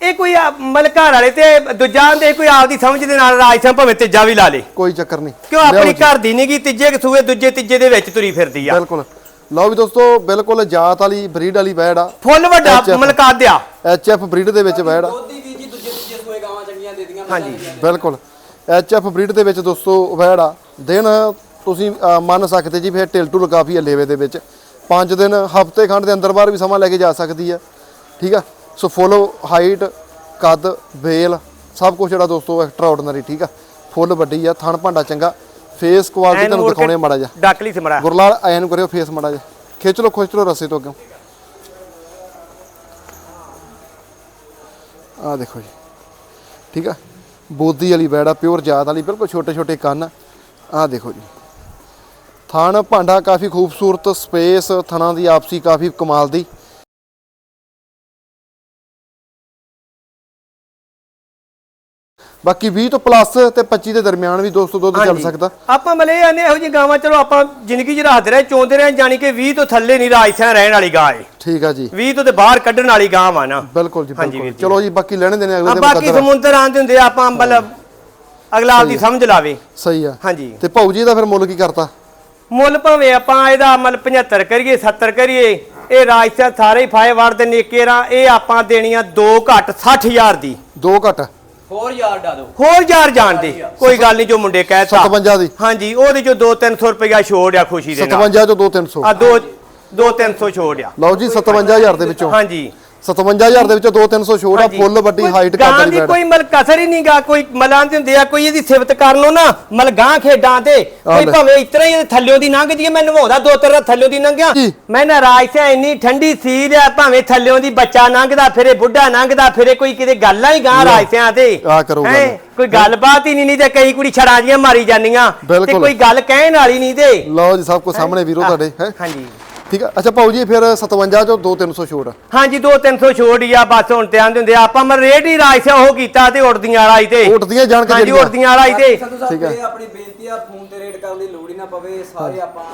ਇਹ ਕੋਈ ਆ- ਮਤਲਬ ਘਰ ਵਾਲੇ ਤੇ ਦੂਜਾ ਦੇ ਕੋਈ ਆਪਦੀ ਸਮਝ ਦੇ ਨਾਲ ਰਾਜਸਾਂ ਭਾਵੇਂ ਤੀਜਾ ਵੀ ਲਾ ਲੇ। ਕੋਈ ਚੱਕਰ ਨਹੀਂ। ਕਿਉਂ ਲਿਆਓ ਆਪਣੀ ਜੀ। ਘਰ ਦੀ ਨਹੀਂ ਗੀ ਤੀਜੇ ਕਸੂਏ ਦੂਜੇ ਤੀਜੇ ਦੇ ਵਿੱਚ ਤੁਰੀ ਫਿਰਦੀ ਆ। ਬਿਲਕੁਲ। ਲਓ ਵੀ ਦੋਸਤੋ ਬਿਲਕੁਲ ਜਾਤ ਵਾਲੀ ਬਰੀਡ ਵਾਲੀ ਵੈੜ ਆ। ਫੁੱਲ ਵੱਡਾ ਮਲਕਾ ਦਿਆ ਐਚ ਐਫ ਬਰੀਡ ਦੇ ਵਿੱਚ ਵੈੜ ਆ। ਦੁੱਧ ਦੀ ਵੀ ਜੀ ਦੂਜੇ ਤੀਜੇ ਸੂਏ ਗਾਵਾਂ ਚੰਗੀਆਂ ਦੇ ਦੀਆਂ ਹਾਂਜੀ। ਬਿਲਕੁਲ। ਐਚ ਐਫ ਬਰੀਡ ਦੇ ਵਿੱਚ ਦੋਸਤੋ ਵੈੜ ਆ। ਦਿਨ ਤੁਸੀਂ ਮੰਨ ਸਕਦੇ ਜੀ ਫਿਰ ਢਿਲ ਢੁਲ ਕਾਫੀ ਆ ਲੇਵੇ ਦੇ ਵਿੱਚ। 5 ਦਿਨ ਹਫ਼ਤੇ ਖੰਡ ਦੇ ਅੰਦਰ ਬਾਹਰ ਵੀ ਸਮਾਂ ਲੈ ਕੇ ਜਾ ਸਕਦੀ ਆ। ਠੀਕ ਆ? ਸੋ ਫੁੱਲ ਹਾਈਟ ਕੱਦ ਵੇਲ ਸਭ ਕੁਝ ਜਿਹੜਾ ਦੋਸਤੋ ਐਕਸਟਰਾ ਆਰਡੀਨਰੀ ਠੀਕ ਆ? ਫੁੱਲ ਵੱਡੀ ਆ ਥਣ ਭਾਂਡਾ ਚੰਗਾ। ਫੇਸ ਕੁਆਲਿਟੀ ਤੁਹਾਨੂੰ ਮੋੜ ਦਿਖਾਉਣੇ ਮਾੜਾ ਜਿਹਾ। ਡੱਕ ਲਈ ਸਿਮਰਾ ਗੁਰਲਾਲ ਐਨ ਕਰਿਓ ਫੇਸ ਮਾੜਾ ਜਿਹਾ। ਖਿੱਚ ਲਓ ਖਿੱਚ ਲਓ ਰਸੇ ਤੋਂ ਅੱਗੇ। ਆ ਦੇਖੋ ਜੀ। ਠੀਕ ਆ? ਬੋਦੀ ਵਾਲੀ ਬੈੜਾ ਪਿਓਰ ਜਾਤ ਵਾਲੀ ਬਿਲਕੁਲ ਛੋਟੇ ਛੋਟੇ ਕੰਨ। ਆ ਦੇਖੋ ਜੀ। ਥਣ ਭਾਂਡਾ ਕਾਫੀ ਖੂਬਸੂਰਤ ਸਪੇਸ ਥਣਾਂ ਦੀ ਆਪਸੀ ਕਾਫੀ ਕਮਾਲ ਦੀ। ਬਾਕੀ 20 ਤੋਂ ਪਲੱਸ ਤੇ 25 ਦੇ ਦਰਮਿਆਨ ਵੀ ਦੋਸਤੋ ਦੁੱਧ ਚੱਲ। ਸਕਦਾ। ਆਪਾਂ ਮਲੇ ਆਨੇ ਇਹੋ ਜਿਹੀ ਗਾਵਾਂ ਚਲੋ ਆਪਾਂ ਜ਼ਿੰਦਗੀ 'ਚ ਰੱਖਦੇ ਰਹੇ ਚੋਂਦੇ ਰਹੇ ਜਾਣੀ ਕਿ 20 ਤੋਂ ਥੱਲੇ ਨਹੀਂ ਰਾਜਸਾਂ ਰਹਿਣ ਵਾਲੀ ਗਾਂ ਏ ਠੀਕ ਆ ਜੀ। 20 ਤੋਂ ਤੇ ਬਾਹਰ ਕੱਢਣ ਵਾਲੀ ਗਾਂ ਵਾ ਨਾ। ਬਿਲਕੁਲ ਜੀ ਬਿਲਕੁਲ। ਜੀ। ਚਲੋ ਜੀ ਬਾਕੀ ਲੈਣੇ ਦੇਣੇ ਅਗਲੇ ਆ ਦੇ ਬਾਕੀ ਆ। ਸਮੁੰਦਰ ਆਂਦੇ ਹੁੰਦੇ ਆ, ਆਪਾਂ ਮਤਲਬ ਅਗਲਾ ਆਪਦੀ ਸਮਝ ਲਾਵੇ। ਸਹੀ ਆ। ਹਾਂਜੀ। ਤੇ ਭਾਊ ਜੀ ਦਾ ਫਿਰ ਮੁੱਲ ਕੀ ਕਰਤਾ? ਮੁੱਲ ਭਾਵੇਂ ਆਪਾਂ ਇਹਦਾ ਮਤਲਬ 75 ਕਰੀਏ 70 ਕਰੀਏ ਇਹ ਰਾਜਸਥਾਨ ਸਾਰੇ ਹੀ ਫਾਇ ਵੜ ਦੇ ਨੇਕੇਰਾ ਇਹ ਆਪਾਂ ਦੇਣੀਆਂ 2 ਘੱਟ 60000 ਦੀ। ਦੋ ਘਟ। ਹੋਰ ਯਾਰ ਡਾ ਦੋ ਹੋਰ ਯਾਰ ਜਾਣ ਦੇ। ਕੋਈ ਗੱਲ ਨਹੀਂ ਜੋ ਮੁੰਡੇ ਕਹਿਤਾ 57 ਦੀ। ਹਾਂਜੀ ਉਹਦੇ ਚੋਂ 2-300 ਰੁਪਇਆ ਛੋੜ ਆ ਖੁਸ਼ੀ ਦੇ ਨਾਲ। 57 ਚੋਂ 2 300 ਆ 2 2-300 ਛੋੜ ਆ। ਲਓ ਜੀ 57000 ਦੇ ਵਿੱਚੋਂ। ਹਾਂਜੀ। 57000 ਦੇ ਵਿੱਚੋਂ 2 300 ਛੋੜ ਆ। ਫੁੱਲ ਵੱਡੀ ਹਾਈਟ ਗਾਂ ਕਰ ਦੀ ਕੋਈ ਮਲ ਕਸਰ ਹੀ ਨਹੀਂਗਾ ਕੋਈ ਮਲਾਂ ਦੇ ਹੁੰਦੇ ਆ ਕੋਈ ਇਹਦੀ ਸਿਫਤ ਕਰ ਲੋ ਨਾ ਮਲ ਗਾਂ ਖੇਡਾਂ ਤੇ ਕੋਈ। ਭਾਵੇਂ ਇਤਰਾ ਹੀ ਥੱਲਿਓ ਦੀ ਲੰਘ ਜੀਏ ਮੈਂ ਨਵਾਉਂਦਾ ਦੋ ਤਿੰਨ ਥੱਲਿਓ ਦੀ ਲੰਘਿਆ ਜੀ। ਮੈਂ ਨਾਰਾਜ਼ ਸੀ ਇੰਨੀ ਠੰਡੀ ਸੀ ਆ ਭਾਵੇਂ ਥੱਲਿਓ ਦੀ ਬੱਚਾ ਲੰਘਦਾ ਫਿਰੇ ਬੁੱਢਾ ਲੰਘਦਾ ਫਿਰੇ ਕੋਈ ਕਿਤੇ ਗੱਲਾਂ ਹੀ ਗਾਂ ਰਾਜਸਿਆਂ ਤੇ ਆ ਕਰੋ ਗੱਲ। ਹੈਂ? ਕੋਈ ਗੱਲਬਾਤ ਹੀ ਨਹੀਂ ਨਹੀਂ ਤੇ ਕਈ ਕੁੜੀ ਛੜਾਂ ਜੀਆਂ ਮਾਰੀ ਜਾਂਦੀਆਂ ਤੇ। ਕੋਈ ਗੱਲ ਕਹਿਣ ਵਾਲੀ ਨਹੀਂ ਤੇ ਲਓ ਜੀ ਸਭ ਕੁਝ ਸਾਹਮਣੇ ਵੀਰੋ ਤੁਹਾਡੇ ਹੈ ਹਾਂਜੀ ਠੀਕ ਆ ਅੱਛਾ ਭਾਊ ਜੀ ਫਿਰ 57 ਚੋਂ 2 300 ਛੋੜ ਆ। ਹਾਂਜੀ 2-300 ਛੋੜ ਹੀ ਆ ਬਸ ਹੁਣ ਤੇ ਆਂਦੇ ਹੁੰਦੇ ਆ ਆਪਾਂ ਮੈਂ ਰੇਟ ਹੀ ਰਾਜਸਿਆ ਉਹ ਕੀਤਾ ਤੇ ਉੜਦੀਆਂ ਵਾਲਾ ਹੀ ਤੇ ਉੱਡਦੀਆਂ ਜਾਣ ਕੇ ਹਾਂਜੀ। ਉੜਦੀਆਂ ਵਾਲਾ ਹੀ ਤੇ ਠੀਕ। ਇਹ ਆਪਣੀ ਬੇਨਤੀ ਆ ਫੋਨ ਤੇ ਰੇਟ ਕਰਨ ਦੀ ਲੋੜ ਹੀ ਨਾ ਪਵੇ ਸਾਰੇ ਆਪਾਂ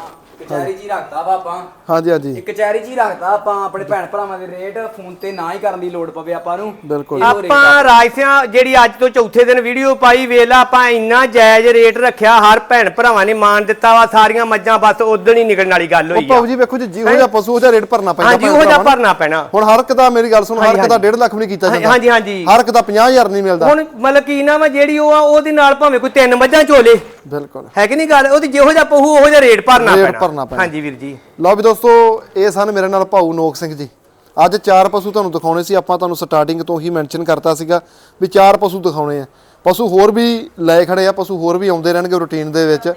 ਕਚਹਿਰੀ 'ਚ ਹੀ ਰੱਖਤਾ ਵਾ ਆਪਾਂ। ਹਾਂਜੀ ਹਾਂਜੀ। ਇੱਕ ਕਚਹਿਰੀ 'ਚ ਹੀ ਰੱਖਤਾ ਆਪਾਂ ਆਪਣੇ ਭੈਣ ਭਰਾਵਾਂ ਦੇ ਰੇਟ ਫੋਨ ਤੇ ਨਾ ਹੀ ਕਰਨ ਦੀ ਲੋੜ ਪਵੇ ਆਪਾਂ ਨੂੰ। ਬਿਲਕੁਲ। ਇਹੋ rate ਆ। ਆਪਾਂ ਰਾਜਸਿਆਂ ਜਿਹੜੀ ਅੱਜ ਤੋਂ ਚੌਥੇ ਦਿਨ ਵੀਡੀਓ ਪਾਈ ਵੇਲਾ ਆਪਾਂ ਇੰਨਾ ਜਾਇਜ਼ ਰੇਟ ਰੱਖਿਆ ਹਰ ਭੈਣ ਭਰਾਵਾਂ ਨੇ ਮਾਨ ਦਿੱਤਾ ਵਾ ਸਾਰੀਆਂ ਮੱਝਾਂ ਬਸ ਉਦੋਂ ਹੀ ਨਿਕਲਣ ਵਾਲੀ ਗੱਲ ਉਹ ਹੋਈ ਆ। ਭਾਊ ਜੀ ਵੇਖੋ ਜੀ ਜਿਹੋ ਜਿਹਾ ਪਸ਼ੂ ਉਹਦਾ ਰੇਟ ਭਰਨਾ ਪੈਂਦਾ ਹਾਂਜੀ ਭੈਣ ਉਹ ਭਰਾਵਾਂ ਨੂੰ। ਭਰਨਾ ਪੈਣਾ। ਹੁਣ ਹਰ ਇੱਕ ਦਾ ਮੇਰੀ ਗੱਲ ਸੁਣ ਹਰ ਹਾਂਜੀ, ਇੱਕ ਦਾ ਹਾਂਜੀ। 1.5 ਲੱਖ ਵੀ ਨਹੀਂ ਕੀਤਾ ਜਾਂਦਾ। ਹਾਂਜੀ ਹਾਂਜੀ। ਹਰ ਇੱਕ ਦਾ 50000 ਨਹੀਂ ਮਿਲਦਾ। ਹੁਣ ਮਤਲਬ ਕੀ ਨਾ ਵਾ ਜਿਹੜੀ ਉਹ ਆ ਉਹਦੇ ਨਾਲ ਭਾਵੇਂ ਕੋਈ ਤਿੰਨ ਮੱਝਾਂ ਝੋਲੇ ਬਿਲਕੁਲ। ਹੈ ਕਿ ਨਹੀਂ ਗੱਲ? ਉਹਦੀ ਜਿਹੋ ਜਿਹਾ ਪਹੂ ਉਹੋ ਜਿਹਾ ਰੇਟ ਭਰਨਾ ਰੇਟ ਪੈਣਾ। ਭਰਨਾ ਪੈਣਾ। ਹਾਂਜੀ ਵੀਰ ਜੀ। ਲਓ ਵੀ ਦੋਸਤੋ ਇਹ ਸਨ ਮੇਰੇ ਨਾਲ ਭਾਊ ਨੋਕ ਸਿੰਘ ਜੀ। ਅੱਜ ਚਾਰ ਪਸ਼ੂ ਤੁਹਾਨੂੰ ਦਿਖਾਉਣੇ ਸੀ ਆਪਾਂ ਤੁਹਾਨੂੰ ਸਟਾਰਟਿੰਗ ਤੋਂ ਹੀ ਮੈਂਸ਼ਨ ਕਰਤਾ ਸੀਗਾ ਵੀ ਚਾਰ ਪਸ਼ੂ ਦਿਖਾਉਣੇ ਆ। ਪਸ਼ੂ ਹੋਰ ਵੀ ਲੈ ਖੜੇ ਆ ਪਸ਼ੂ ਹੋਰ ਵੀ ਆਉਂਦੇ ਰਹਿਣਗੇ ਰੁਟੀਨ ਦੇ ਵਿੱਚ।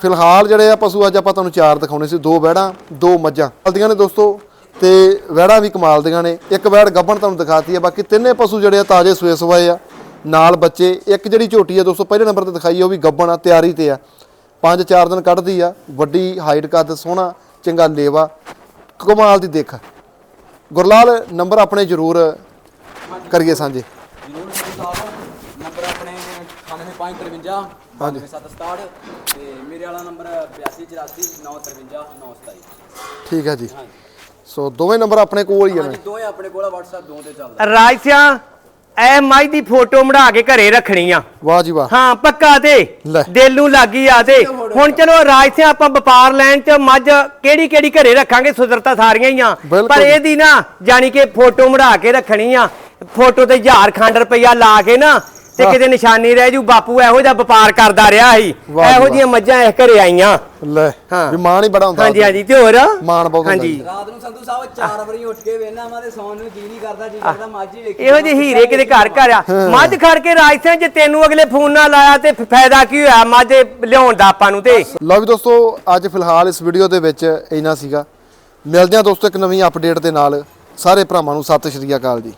ਫਿਲਹਾਲ ਜਿਹੜੇ ਆ ਪਸ਼ੂ ਅੱਜ ਆਪਾਂ ਤੁਹਾਨੂੰ ਚਾਰ ਦਿਖਾਉਣੇ ਸੀ ਦੋ ਵਹਿੜਾਂ ਦੋ ਮੱਝਾਂ। ਚਲਦੀਆਂ ਨੇ ਦੋਸਤੋ ਤੇ ਵਹਿੜਾਂ ਵੀ ਕਮਾਲ ਦੀਆਂ ਨੇ। ਇੱਕ ਵਹਿੜ ਗੱਭਣ ਤੁਹਾਨੂੰ ਦਿਖਾਤੀ ਹੈ ਬਾਕੀ ਤਿੰਨੇ ਪਸ਼ੂ ਜਿਹੜੇ ਆ ਤਾਜ਼ੇ ਸੂਏ ਸਵਾਏ ਆ। ਨਾਲ ਬੱਚੇ ਇੱਕ ਜਿਹੜੀ ਝੋਟੀ ਆ ਦੋਸਤੋ ਪਹਿਲੇ ਨੰਬਰ ਤੇ ਦਿਖਾਈ ਉਹ ਵੀ ਗੱਭਣ ਆ ਤਿਆਰੀ ਤੇ ਆ। ਪੰਜ ਚਾਰ ਦਿਨ ਕੱਢਦੀ ਆ ਵੱਡੀ ਹਾਈਟ ਕੱਦ ਸੋਹਣਾ ਚੰਗਾ ਲੇਵਾ। ਕਮਾਲ ਦੀ ਦੇਖ। ਗੁਰਲਾਲ ਨੰਬਰ ਆਪਣੇ ਜ਼ਰੂਰ ਕਰੀਏ ਸਾਂਝੇ। ਜਰੂਰ ਸਾਹਿਬ ਨੰਬਰ ਆਪਣੇ 98553 ਹਾਂਜੀ। 9767 ਤੇ ਮੇਰੇ ਵਾਲਾ ਨੰਬਰ 8284 953 927 ਠੀਕ ਹੈ ਜੀ। ਸੋ ਦੋਵੇਂ ਨੰਬਰ ਆਪਣੇ ਕੋਲ ਹੀ ਆ ਹਾਂਜੀ ਦੋਵੇਂ ਆਪਣੇ ਕੋਲ WhatsApp ਦੋ ਤੇ ਚੱਲਦਾ। ਰਾਜ ਸਿਆ ਐ ਮੱਝ ਦੀ ਫੋਟੋ ਮੜਾ ਕੇ ਘਰੇ ਰੱਖਣੀ ਆ। ਵਾਹ ਜੀ ਵਾਹ। ਹਾਂ ਪੱਕਾ ਤੇ ਲੈ। ਦਿਲ ਨੂੰ ਲੱਗੀ ਆ ਤੇ ਹੁਣ ਚਲੋ ਰਾਜ ਸਿਆ ਆਪਾਂ ਵਪਾਰ ਲੈਣ ਚ ਮੱਝ ਕਿਹੜੀ ਕਿਹੜੀ ਘਰੇ ਰੱਖਾਂਗੇ ਸੁੰਦਰਤਾ ਸਾਰੀਆਂ ਹੀ ਆ। ਬਿਲਕੁਲ ਪਰ ਜੀ। ਇਹਦੀ ਨਾ ਜਾਨੀ ਕਿ ਫੋਟੋ ਮੜਾ ਕੇ ਰੱਖਣੀ ਆ। ਫੋਟੋ ਤੇ ਹਜ਼ਾਰ ਖੰਡ ਰੁਪਈਆ ਲਾ ਕੇ ਨਾ ਤੇ ਹਾਂ। ਕਿਤੇ ਨਿਸ਼ਾਨੀ ਰਹਿ ਜੂ ਬਾਪੂ ਇਹੋ ਜਿਹਾ ਵਪਾਰ ਕਰਦਾ ਰਿਹਾ ਸੀ। ਇਹੋ। ਜਿਹੀਆਂ ਮੱਝਾਂ ਇਸ ਘਰੇ ਆਈਆਂ। ਲੈ ਹਾਂ। ਵੀ ਮਾਣ ਹੀ ਬੜਾ ਹੁੰਦਾ ਹਾਂਜੀ ਹਾਂਜੀ ਤੇ ਹੋਰ? ਮਾਣ ਬਹੁਤ ਹੁੰਦਾ ਹਾਂਜੀ। ਰਾਤ ਨੂੰ ਸੰਧੂ ਸਾਹਿਬ ਚਾਰ ਵਾਰੀ ਉੱਠ ਕੇ ਵੇਖਣਾ ਵਾ ਤੇ ਸੌਣ ਨੂੰ ਜੀ ਨਹੀਂ ਕਰਦਾ ਜੀ ਕਰਦਾ ਮਾਝੀ ਵੇਖੀ ਇਹੋ ਜਿਹੇ ਹੀਰੇ ਕਿਤੇ ਘਰ ਘਰ ਆ। ਮੱਝ ਖੜ ਕੇ ਰਾਜਸਿਆਂ ਜੇ ਤੈਨੂੰ ਅਗਲੇ ਫੋਨ ਨਾਲ ਲਾਇਆ ਤੇ ਫਾਇਦਾ ਕੀ ਹੋਇਆ? ਮੱਝ ਲਿਆਉਣ ਦਾ ਆਪਾਂ ਨੂੰ ਤੇ। ਲਓ ਵੀ ਦੋਸਤੋ ਅੱਜ ਫਿਲਹਾਲ ਇਸ ਵੀਡੀਓ ਦੇ ਵਿੱਚ ਇੰਨਾ ਸੀਗਾ। ਮਿਲਦੇ ਹਾਂ ਦੋਸਤੋ ਇੱਕ ਨਵੀਂ ਅਪਡੇਟ ਦੇ ਨਾਲ। ਸਾਰੇ ਭਰਾਵਾਂ ਨੂੰ ਸਤਿ ਸ਼੍ਰੀ ਅਕਾਲ ਜੀ।